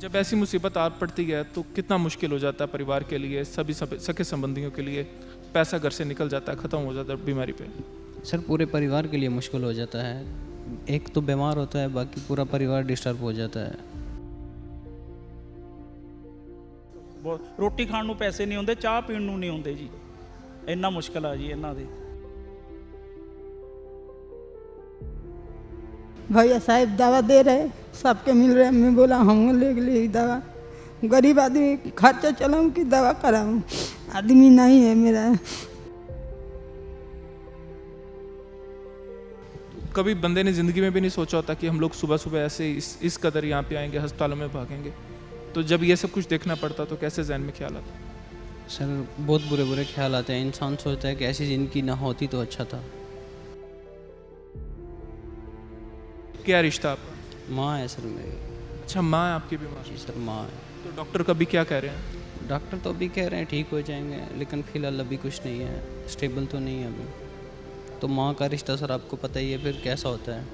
जब ऐसी मुसीबत आ पड़ती है तो कितना मुश्किल हो जाता है परिवार के लिए सभी सब- सगे संबंधियों के लिए पैसा घर से निकल जाता है ख़त्म हो जाता है बीमारी पे सर पूरे परिवार के लिए मुश्किल हो जाता है एक तो बीमार होता है बाकी पूरा परिवार डिस्टर्ब हो जाता है ਬਹੁਤ ਰੋਟੀ ਖਾਣ ਨੂੰ ਪੈਸੇ ਨਹੀਂ ਹੁੰਦੇ ਚਾਹ ਪੀਣ ਨੂੰ ਨਹੀਂ ਹੁੰਦੇ ਜੀ ਇੰਨਾ ਮੁਸ਼ਕਲ ਆ ਜੀ ਇਹਨਾਂ ਦੇ भैया साहब दवा दे रहे सबके मिल रहे। मैं बोला हम ले लिए दवा। गरीब आदमी खर्चा चलाऊँ कि दवा कराऊँ? आदमी नहीं है मेरा। कभी बंदे ने ज़िंदगी में भी नहीं सोचा होता कि हम लोग सुबह सुबह ऐसे इस इस कदर यहाँ पे आएँगे अस्पतालों में भागेंगे। तो जब ये सब कुछ देखना पड़ता तो कैसे जहन में ख्याल आता? सर बहुत बुरे बुरे ख्याल आते हैं। इंसान सोचता है कि ऐसी ज़िंदगी ना होती तो अच्छा था। क्या रिश्ता आपका माँ है सर मेरी अच्छा माँ है आपकी बीमार जी सर माँ है तो डॉक्टर कभी क्या कह रहे हैं डॉक्टर तो अभी कह रहे हैं ठीक हो जाएंगे लेकिन फ़िलहाल अभी कुछ नहीं है स्टेबल तो नहीं है अभी तो माँ का रिश्ता सर आपको पता ही है फिर कैसा होता है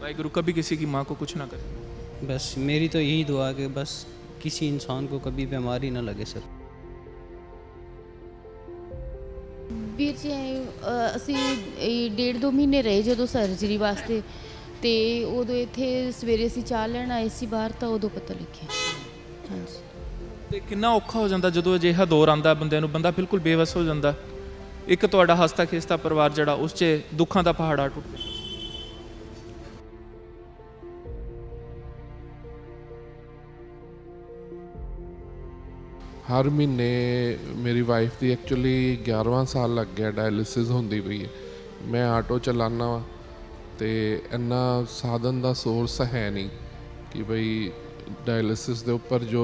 वाहिगुरु कभी किसी की माँ को कुछ ना करे बस मेरी तो यही दुआ है कि बस किसी इंसान को कभी बीमारी ना लगे सर ਵੀਰ ਜੀ ਐਂ, ਅ, ਅਸੀਂ ਇਹ ਡੇਢ ਦੋ ਮਹੀਨੇ ਰਹੇ ਜਦੋਂ ਸਰਜਰੀ ਵਾਸਤੇ ਤੇ ਉਦੋਂ ਇੱਥੇ ਸਵੇਰੇ ਅਸੀਂ ਚਾਹ ਲੈਣ ਆਏ ਸੀ ਬਾਹਰ ਤਾਂ ਉਦੋਂ ਪਤਾ ਲੱਗਿਆ। ਹਾਂਜੀ। ਤੇ ਕਿੰਨਾ ਔਖਾ ਹੋ ਜਾਂਦਾ ਜਦੋਂ ਅਜਿਹਾ ਦੌਰ ਆਂਦਾ ਬੰਦੇ ਨੂੰ ਬੰਦਾ ਬਿਲਕੁਲ ਬੇਵਸ ਹੋ ਜਾਂਦਾ। ਇੱਕ ਤੁਹਾਡਾ ਹਸਤਾ ਖੇਸਤਾ ਪਰਿਵਾਰ ਜਿਹੜਾ ਉਸ 'ਚ ਦੁੱਖਾਂ ਦਾ ਪਹਾੜਾ ਟੁੱਟ ਗਿਆ। ਹਰ ਮਹੀਨੇ ਮੇਰੀ ਵਾਈਫ ਦੀ ਐਕਚੁਅਲੀ 11ਵਾਂ ਸਾਲ ਲੱਗ ਗਿਆ ਡਾਇਲਿਸਿਸ ਹੁੰਦੀ ਪਈ ਹੈ। ਮੈਂ ਆਟੋ ਚਲਾਉਂਦਾ ਵਾਂ। ਤੇ ਇੰਨਾ ਸਾਧਨ ਦਾ ਸੋਰਸ ਹੈ ਨਹੀਂ ਕਿ ਬਈ ਡਾਇਲਿਸਿਸ ਦੇ ਉੱਪਰ ਜੋ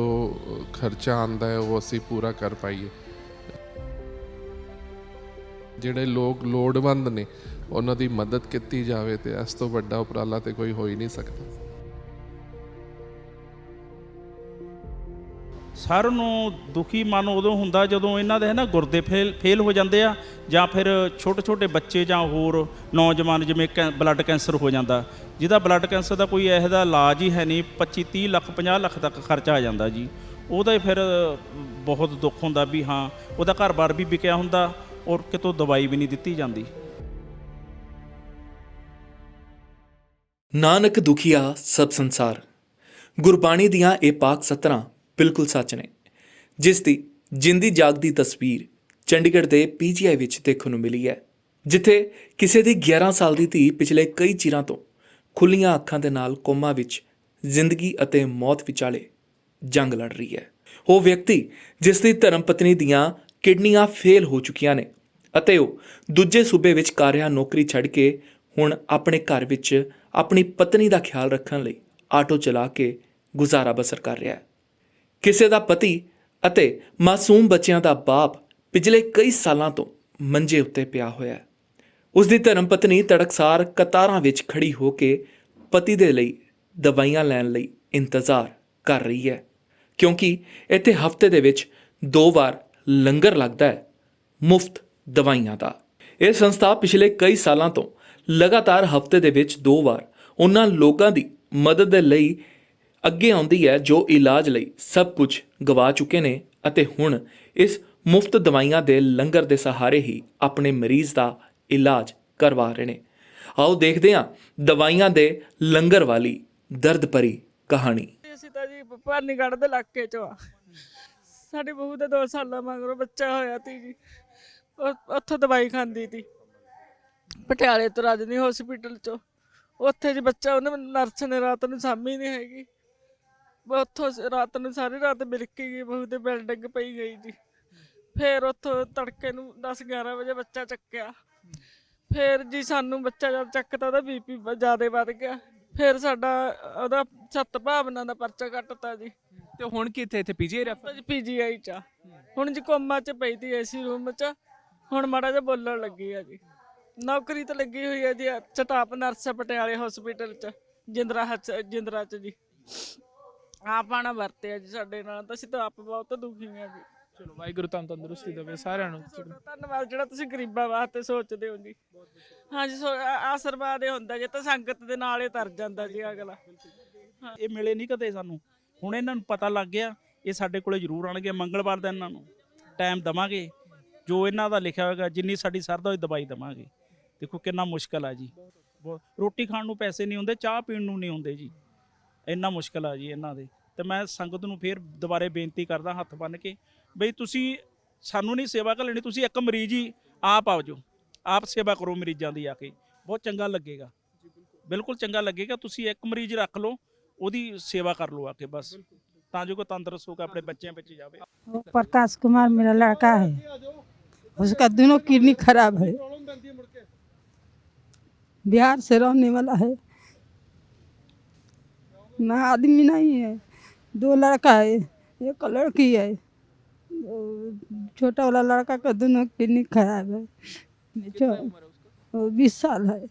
ਖਰਚਾ ਆਂਦਾ ਹੈ, ਉਹ ਅਸੀਂ ਪੂਰਾ ਕਰ ਪਾਈਏ। ਜਿਹੜੇ ਲੋਕ ਲੋੜਵੰਦ ਨੇ, ਉਹਨਾਂ ਦੀ ਮਦਦ ਕੀਤੀ ਜਾਵੇ ਤੇ ਇਸ ਤੋਂ ਵੱਡਾ ਉਪਰਾਲਾ ਤੇ ਕੋਈ ਹੋ ਹੀ ਨਹੀਂ ਸਕਦਾ। ਸਾਰਿਆਂ ਨੂੰ ਦੁਖੀ ਮਨ ਉਦੋਂ ਹੁੰਦਾ ਜਦੋਂ ਇਹਨਾਂ ਦੇ ਨਾ ਗੁਰਦੇ ਫੇਲ ਫੇਲ ਹੋ ਜਾਂਦੇ ਆ ਜਾਂ ਫਿਰ ਛੋਟੇ ਛੋਟੇ ਬੱਚੇ ਜਾਂ ਹੋਰ ਨੌਜਵਾਨ ਜਿਵੇਂ ਬਲੱਡ ਕੈਂਸਰ ਹੋ ਜਾਂਦਾ, ਜਿਹਦਾ ਬਲੱਡ ਕੈਂਸਰ ਦਾ ਕੋਈ ਇਹੋ ਜਿਹਾ ਇਲਾਜ ਹੀ ਹੈ ਨਹੀਂ 25 30 ਲੱਖ 50 ਲੱਖ ਤੱਕ ਖਰਚਾ ਆ ਜਾਂਦਾ ਜੀ। ਉਹਦਾ ਫਿਰ ਬਹੁਤ ਦੁੱਖ ਹੁੰਦਾ ਵੀ ਹਾਂ, ਉਹਦਾ ਘਰ-ਬਾਰ ਵੀ ਵਿਕਿਆ ਹੁੰਦਾ ਔਰ ਕਿਤੋਂ ਦਵਾਈ ਵੀ ਨਹੀਂ ਦਿੱਤੀ ਜਾਂਦੀ। ਨਾਨਕ ਦੁਖੀਆ ਸਭ ਸੰਸਾਰ, ਗੁਰਬਾਣੀ ਦੀਆਂ ਇਹ ਪਾਕ ਸਤਰਾਂ ਬਿਲਕੁਲ ਸੱਚ ਨੇ। ਜਿਸ ਦੀ ਜਿੰਦੀ ਜਾਗਦੀ ਤਸਵੀਰ ਚੰਡੀਗੜ੍ਹ ਦੇ ਪੀਜੀਆਈ ਵਿੱਚ ਦੇਖਣ ਨੂੰ ਮਿਲੀ ਹੈ, ਜਿੱਥੇ ਕਿਸੇ ਦੀ 11 ਸਾਲ ਦੀ ਧੀ ਪਿਛਲੇ ਕਈ ਚਿਰਾਂ ਤੋਂ ਖੁੱਲੀਆਂ ਅੱਖਾਂ ਦੇ ਨਾਲ ਕੋਮਾ ਵਿੱਚ ਜ਼ਿੰਦਗੀ ਅਤੇ ਮੌਤ ਵਿਚਾਲੇ ਜੰਗ ਲੜ ਰਹੀ ਹੈ। ਉਹ ਵਿਅਕਤੀ ਜਿਸ ਦੀ ਧਰਮ ਪਤਨੀ ਦੀਆਂ ਕਿਡਨੀਆਂ ਫੇਲ ਹੋ ਚੁੱਕੀਆਂ ਨੇ ਅਤੇ ਉਹ ਦੂਜੇ ਸੂਬੇ ਵਿੱਚ ਕਰ ਰਿਹਾ ਨੌਕਰੀ ਛੱਡ ਕੇ ਹੁਣ ਆਪਣੇ ਘਰ ਵਿੱਚ ਆਪਣੀ ਪਤਨੀ ਦਾ ਖਿਆਲ ਰੱਖਣ ਲਈ ਆਟੋ ਚਲਾ ਕੇ ਗੁਜ਼ਾਰਾ ਬਸਰ ਕਰ ਰਿਹਾ ਹੈ। ਕਿਸੇ ਦਾ ਪਤੀ ਅਤੇ ਮਾਸੂਮ ਬੱਚਿਆਂ ਦਾ ਬਾਪ ਪਿਛਲੇ ਕਈ ਸਾਲਾਂ ਤੋਂ ਮੰਜੇ ਉੱਤੇ ਪਿਆ ਹੋਇਆ ਹੈ। ਉਸ ਦੀ ਧਰਮ ਪਤਨੀ ਤੜਕਸਾਰ ਕਤਾਰਾਂ ਵਿੱਚ ਖੜੀ ਹੋ ਕੇ ਪਤੀ ਦੇ ਲਈ ਦਵਾਈਆਂ ਲੈਣ ਲਈ ਇੰਤਜ਼ਾਰ ਕਰ ਰਹੀ ਹੈ। ਕਿਉਂਕਿ ਇੱਥੇ ਹਫ਼ਤੇ ਦੇ ਵਿੱਚ ਦੋ ਵਾਰ ਲੰਗਰ ਲੱਗਦਾ ਹੈ, ਮੁਫਤ ਦਵਾਈਆਂ ਦਾ। ਇਹ ਸੰਸਥਾ ਪਿਛਲੇ ਕਈ ਸਾਲਾਂ ਤੋਂ ਲਗਾਤਾਰ ਹਫ਼ਤੇ ਦੇ ਵਿੱਚ ਦੋ ਵਾਰ ਉਹਨਾਂ ਲੋਕਾਂ ਦੀ ਮਦਦ ਦੇ ਲਈ ਅੱਗੇ ਆਉਂਦੀ ਹੈ ਜੋ ਇਲਾਜ ਲਈ ਸਭ ਕੁਝ ਗਵਾ ਚੁੱਕੇ ਨੇ ਅਤੇ ਹੁਣ ਇਸ ਮੁਫਤ ਦਵਾਈਆਂ ਦੇ ਲੰਗਰ ਦੇ ਸਹਾਰੇ ਹੀ ਆਪਣੇ ਮਰੀਜ਼ ਦਾ ਇਲਾਜ ਕਰਵਾ ਰਹੇ ਨੇ। ਆਓ ਦੇਖਦੇ ਹਾਂ ਦਵਾਈਆਂ ਦੇ ਲੰਗਰ ਵਾਲੀ ਦਰਦ ਭਰੀ ਕਹਾਣੀ। ਅਸੀਂ ਤਾਂ ਜੀ ਭਾਨੀਗੜ੍ਹ ਦੇ ਇਲਾਕੇ ਚੋਂ ਆ। ਸਾਡੀ ਬਹੂ ਦੇ 2 ਸਾਲਾਂ ਮਗਰੋਂ ਬੱਚਾ ਹੋਇਆ ਤੀ ਜੀ। ਉਹ- ਉੱਥੋਂ ਦਵਾਈ ਖਾਂਦੀ ਤੀ ਪਟਿਆਲੇ ਤੋਂ ਰਾਜਨੀ ਹਸਪੀਟਲ ਚੋਂ। ਉੱਥੇ ਜੀ ਬੱਚਾ ਉਹਨੇ ਨਰਸ ਨੇ ਰਾਤ ਨੂੰ ਸਾਂਭੀ ਨਹੀਂ ਹੈਗੀ। ਉੱਥੋਂ ਰਾਤ ਨੂੰ ਸਾਰੀ ਰਾਤ ਬਿਲਕੀ ਗਈ ਬਹੂ ਦੇ ਬਿਲਡਿੰਗ ਪਈ ਗਈ ਜੀ। ਫੇਰ ਉੱਥੋਂ ਤੜਕੇ ਨੂੰ 10 11 ਵਜੇ ਬੱਚਾ ਚੱਕਿਆ। ਫੇਰ ਜੀ ਸਾਨੂੰ ਬੱਚਾ ਜਦ ਚੱਕਤਾ ਉਹਦਾ ਬੀਪੀ ਜ਼ਿਆਦਾ ਵੱਧ ਗਿਆ। ਫੇਰ ਸਾਡਾ ਉਹਦਾ ਸੱਤ ਭਾਵਨਾ ਦਾ ਪਰਚਾ ਕੱਟਤਾ ਜੀ। ਤੇ ਹੁਣ ਕਿੱਥੇ ਇੱਥੇ ਪੀਜੀਆਈ ਰੈਫਰ ਅੱਜ ਪੀਜੀਆਈ ਚ ਆ। ਹੁਣ ਜੀ ਕੋਮਾ ਚ ਪਈ ਤੀ ਏਸੀ ਰੂਮ ਚ। ਹੁਣ ਮਾੜਾ ਜਿਹਾ ਬੋਲਣ ਲੱਗੀ ਆ ਜੀ। ਨੌਕਰੀ ਤੇ ਲੱਗੀ ਹੋਈ ਹੈ ਜੀ ਸਟਾਫ ਨਰਸ ਪਟਿਆਲੇ ਹਸਪੀਟਲ ਚ ਜਿੰਦਰਾ ਜਿੰਦਰਾ ਚ ਜੀ। ਆਪ ਆਣਾ ਵਰਤੇ ਆ ਜੀ ਸਾਡੇ ਨਾਲ ਤਾਂ ਅਸੀਂ ਤਾਂ ਆਪ ਬਹੁਤ ਦੁਖੀ ਆ ਜੀ। ਚਲੋ ਵਾਹਿਗੁਰੂ ਤੁਹਾਨੂੰ ਤੰਦਰੁਸਤੀ ਦੇਵੇ ਸਾਰਿਆਂ ਨੂੰ। ਤੁਹਾਡਾ ਧੰਨਵਾਦ ਜਿਹੜਾ ਤੁਸੀਂ ਗਰੀਬਾਂ ਵਾਸਤੇ ਸੋਚਦੇ ਹੋ ਜੀ। ਹਾਂਜੀ ਸੋ ਆ- ਆਸ਼ੀਰਵਾਦ ਇਹ ਹੁੰਦਾ ਜੇ ਤਾਂ ਸੰਗਤ ਦੇ ਨਾਲ ਹੀ ਤਰ ਜਾਂਦਾ ਜੀ ਅਗਲਾ। ਇਹ ਮਿਲੇ ਨਹੀਂ ਕਦੇ ਸਾਨੂੰ। ਹੁਣ ਇਹਨਾਂ ਨੂੰ ਪਤਾ ਲੱਗ ਗਿਆ ਇਹ ਸਾਡੇ ਕੋਲੇ ਜ਼ਰੂਰ ਆਣਗੇ ਮੰਗਲਵਾਰ ਦਾ ਇਹਨਾਂ ਨੂੰ। ਟਾਈਮ ਦਵਾਂਗੇ। ਜੋ ਇਹਨਾਂ ਦਾ ਲਿਖਿਆ ਹੋਏਗਾ ਜਿੰਨੀ ਸਾਡੀ ਸਰਦਾ ਹੋਈ ਦਵਾਈ ਦਵਾਂਗੇ। ਦੇਖੋ ਕਿੰਨਾ ਮੁਸ਼ਕਲ ਆ ਜੀ। ਬਹੁਤ ਰੋਟੀ ਖਾਣ ਨੂੰ ਪੈਸੇ ਨਹੀਂ ਹੁੰਦੇ ਚਾਹ ਪੀਣ ਨੂੰ ਨਹੀਂ ਹੁੰਦੇ ਜੀ। ਇੰਨਾ ਮੁਸ਼ਕਲ ਆ ਜੀ ਇਹਨਾਂ ਦੇ ਤੇ ਮੈਂ ਸੰਗਤ ਨੂੰ ਫੇਰ ਦੁਬਾਰੇ ਬੇਨਤੀ ਕਰਦਾ ਹੱਥ ਬੰਨ ਕੇ ਬਈ ਤੁਸੀਂ ਸਾਨੂੰ ਨਹੀਂ ਸੇਵਾ ਲੈਣੀ ਤੁਸੀਂ ਇੱਕ ਮਰੀਜ਼ ਹੀ ਆਪ ਆਓ ਜੋ ਆਪ ਸੇਵਾ ਕਰੋ ਮਰੀਜ਼ਾਂ ਦੀ ਆ ਕੇ ਬਹੁਤ ਚੰਗਾ ਲੱਗੇਗਾ ਬਿਲਕੁਲ ਚੰਗਾ ਲੱਗੇਗਾ ਤੁਸੀਂ ਇੱਕ ਮਰੀਜ਼ ਰੱਖ ਲਓ ਉਹਦੀ ਸੇਵਾ ਕਰ ਲਓ ਆ ਕੇ ਬਸ ਤਾਂ ਜੋ ਕੋਈ ਤੰਦਰੁਸਤ ਹੋ ਕੇ ਆਪਣੇ ਬੱਚਿਆਂ ਵਿੱਚ ਜਾਵੇ वो प्रकाश कुमार मेरा लड़का है उसका दोनों किडनी खराब है बिहार से रहने वाला है ना आदमी नहीं है। दो लड़का है एक लड़की है। छोटा वाला लड़का का दोनों किडनी खराब है। बीस साल है।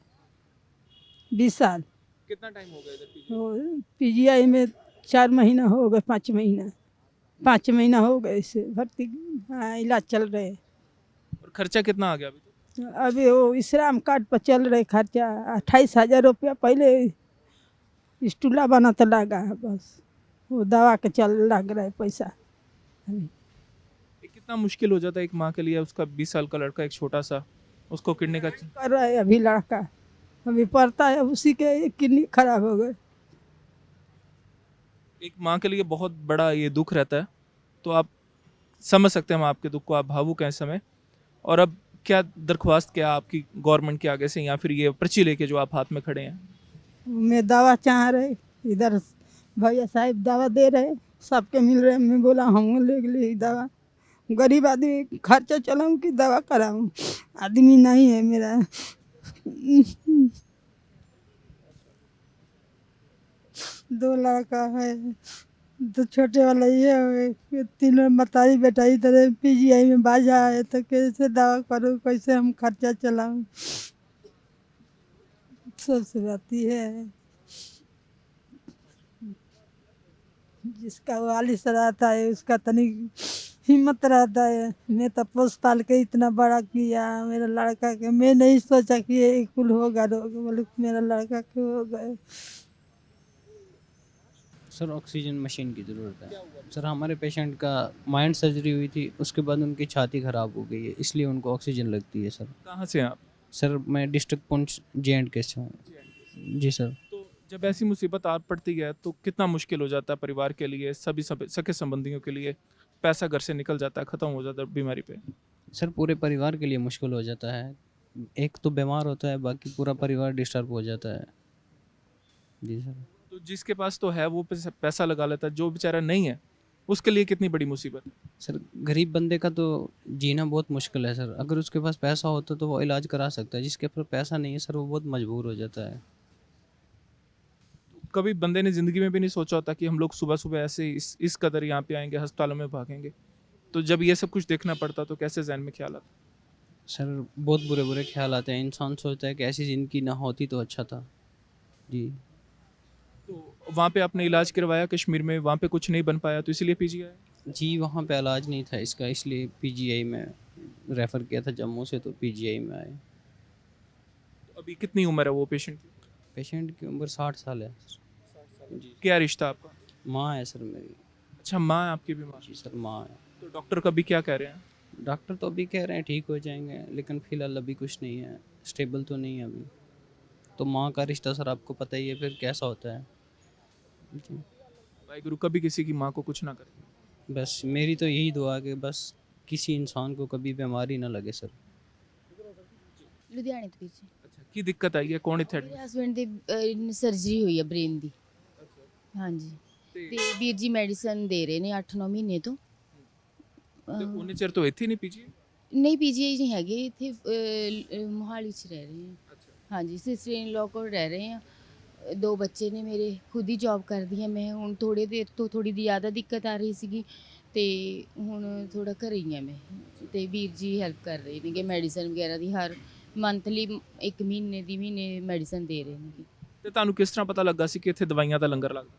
बीस साल। कितना टाइम हो गया पीजीआई में चार महीना हो गए पाँच महीना। पाँच महीना हो गए इसे भर्ती हाँ इलाज चल रहे हैं। और खर्चा कितना आ गया अभी तक अभी वो इस्लाम कार्ड पर चल रहे खर्चा। अट्ठाईस हज़ार रुपया पहले स्टूला बना तो लगा है बस। वो दवा के चल लग रहा है पैसा। कितना मुश्किल हो जाता है एक माँ के लिए उसका बीस साल का लड़का एक छोटा सा उसको किडनी का कर रहा है अभी लड़का। अभी पढ़ता है उसी के किडनी खराब हो गए एक माँ के लिए बहुत बड़ा ये दुख रहता है। तो आप समझ सकते हैं हम आपके दुख को आप भावुक हैं समय। और अब क्या दरख्वास्त क्या आपकी गवर्नमेंट के आगे से या फिर ये पर्ची लेके जो आप हाथ में खड़े हैं? मैं दवा चाह रहे, इधर भैया साहब दवा दे रहे, सबके मिल रहे। मैं बोला, हम ले ली दवा। गरीब आदमी, खर्चा चलाऊँ कि दवा कराऊँ? आदमी नहीं है मेरा। दो लड़का है तो छोटे वाला ये है तीनों मतारी बेटाई तरह पीजीआई में बाजा है तो कैसे दवा करूँ? कैसे हम खर्चा चलाऊं? सबसे बात है। जिसका वालिस रहता है उसका तनी हिम्मत रहता है। मैं तो पोस पाल के इतना बड़ा किया मेरा लड़का के मैं नहीं सोचा कि ये कुल होगा बोले मेरा लड़का के हो गए सर ऑक्सीजन मशीन की ज़रूरत है। सर हमारे पेशेंट का माइंड सर्जरी हुई थी उसके बाद उनकी छाती ख़राब हो गई है इसलिए उनको ऑक्सीजन लगती है सर। कहाँ से आप? सर मैं डिस्ट्रिक्ट पुंछ जे एंड के से हूँ। जी सर। तो जब ऐसी मुसीबत आ पड़ती है तो कितना मुश्किल हो जाता है परिवार के लिए सभी सब सके संबंधियों के लिए? पैसा घर से निकल जाता है ख़त्म हो जाता है बीमारी पे। सर पूरे परिवार के लिए मुश्किल हो जाता है। एक तो बीमार होता है बाकी पूरा परिवार डिस्टर्ब हो जाता है। जी सर। तो जिसके पास तो है वो पैसा- पैसा लगा लेता है। जो बेचारा नहीं है उसके लिए कितनी बड़ी मुसीबत? है सर गरीब बंदे का तो जीना बहुत मुश्किल है सर। अगर उसके पास पैसा होता तो वो इलाज करा सकता है। जिसके पास पैसा नहीं है सर वो बहुत मजबूर हो जाता है। कभी बंदे ने ज़िंदगी में भी नहीं सोचा होता कि हम लोग सुबह सुबह ऐसे इस इस कदर यहाँ पे आएँगे अस्पतालों में भागेंगे। तो जब ये सब कुछ देखना पड़ता तो कैसे जहन में ख्याल आता? सर बहुत बुरे बुरे ख्याल आते हैं। इंसान सोचता है कि ऐसी ज़िंदगी ना होती तो अच्छा था। जी। तो वहाँ पे आपने इलाज करवाया कश्मीर में वहाँ पे कुछ नहीं बन पाया तो इसीलिए पीजी आया जी वहाँ पे इलाज नहीं था इसका इसलिए पीजीआई में रेफ़र किया था जम्मू से तो पीजीआई में आए। तो अभी कितनी उम्र है वो पेशेंट की? पेशेंट की उम्र साठ साल है। जी। क्या रिश्ता आपका? माँ है सर मेरी। अच्छा माँ है आपकी बीमार? जी सर माँ है। तो डॉक्टर कभी क्या कह रहे हैं? डॉक्टर तो अभी कह रहे हैं ठीक हो जाएँगे लेकिन फ़िलहाल अभी कुछ नहीं है स्टेबल तो नहीं है अभी। तो माँ का रिश्ता सर आपको पता ही है फिर कैसा होता है? जी भाई गुरु कभी किसी की माँ को कुछ ना करे बस मेरी तो यही दुआ है कि बस किसी इंसान को कभी बीमारी ना लगे सर ਲੁਧਿਆਣੇ ਤੋਂ ਵੀਰ ਜੀ अच्छा की दिक्कत आई है कौन इतने ਮੇਰੇ ਹਸਬੰਡ ਦੀ ਸਰਜਰੀ ਹੋਈ ਹੈ ਬ੍ਰੇਨ ਦੀ ਹਾਂਜੀ ਤੇ ਵੀਰ ਜੀ ਮੈਡੀਸਨ ਦੇ ਰਹੇ ਨੇ 8-9 ਮਹੀਨੇ ਤੋਂ ਤੇ ਉਹਨੇ ਚਿਰ ਤੋਂ ਇੱਥੇ ਨਹੀਂ ਪੀਜੀ ਨਹੀਂ ਪੀਜੀਆਈ ਨਹੀਂ ਹੈਗੇ ਇੱਥੇ ਅਹ, ਅਹ, ਮੋਹਾਲੀ 'ਚ ਰਹਿ ਰਹੇ ਹਾਂ ਹਾਂਜੀ ਸਿਸਟਰ ਇਨ ਲੋ ਕੋਲ ਰਹਿ ਰਹੇ ਹਾਂ ਅਹ, ਦੋ ਬੱਚੇ ਨੇ ਮੇਰੇ ਖੁਦ ਹੀ ਜੌਬ ਕਰਦੀ ਹਾਂ ਮੈਂ। ਹੁਣ ਥੋੜੇ ਦੇਰ ਤੋਂ ਥੋੜੀ ਦੀ ਜ਼ਿਆਦਾ ਦਿੱਕਤ ਆ ਰਹੀ ਸੀਗੀ ਤੇ ਹੁਣ ਥੋੜਾ ਘਰੇ ਹੀ ਹਾਂ ਮੈਂ। ਤੇ ਵੀਰ ਜੀ ਹੈਲਪ ਕਰ ਰਹੇ ਨੇ ਕਿ ਮੈਡੀਸਨ ਵਗੈਰਾ ਦੀ ਹਰ ਮੰਥਲੀ ਇੱਕ ਮਹੀਨੇ ਦੀ ਮਹੀਨੇ ਮੈਡੀਸਨ ਦੇ ਰਹੇ ਨੇ ਤੇ ਤੁਹਾਨੂੰ ਕਿਸ ਤਰ੍ਹਾਂ ਪਤਾ ਲੱਗਾ ਸੀ ਕਿ ਇੱਥੇ ਦਵਾਈਆਂ ਦਾ ਲੰਗਰ ਲੱਗਦਾ?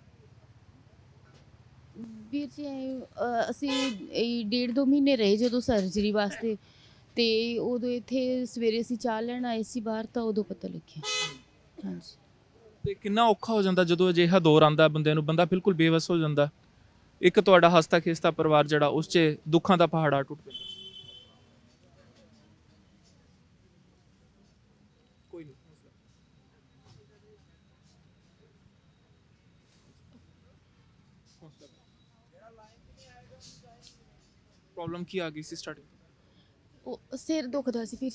ਵੀਰ ਜੀ ਅਹ, ਅਸੀਂ ਇਹ ਡੇਢ ਦੋ ਮਹੀਨੇ ਰਹੇ ਜਦੋਂ ਸਰਜਰੀ ਵਾਸਤੇ ਤੇ ਉਦੋਂ ਇੱਥੇ ਸਵੇਰੇ ਅਸੀਂ ਚਾਹ ਲੈਣ ਆਏ ਸੀ ਬਾਹਰ ਤਾਂ ਉਦੋਂ ਪਤਾ ਲੱਗਿਆ। ਹਾਂਜੀ। ਤੇ ਕਿੰਨਾ ਔਖਾ ਹੋ ਜਾਂਦਾ ਜਦੋਂ ਅਜਿਹਾ ਦੌਰ ਆਂਦਾ ਬੰਦੇ ਨੂੰ, ਬੰਦਾ ਬਿਲਕੁਲ ਬੇਵਸ ਹੋ ਜਾਂਦਾ। ਇੱਕ ਤੁਹਾਡਾ ਹਸਤਾ ਖੇਸਤਾ ਪਰਿਵਾਰ ਜਿਹੜਾ, ਉਸ 'ਚ ਦੁੱਖਾਂ ਦਾ ਪਹਾੜਾ ਟੁੱਟ ਪੈਂਦਾ ਕੋਈ ਨਹੀਂ ਪ੍ਰੋਬਲਮ ਕੀ ਆ ਗਈ ਸੀ ਸਟਾਰਟਿੰਗ ਉਹ ਸਿਰ ਦੁਖਦਾ ਸੀ ਵੀਰ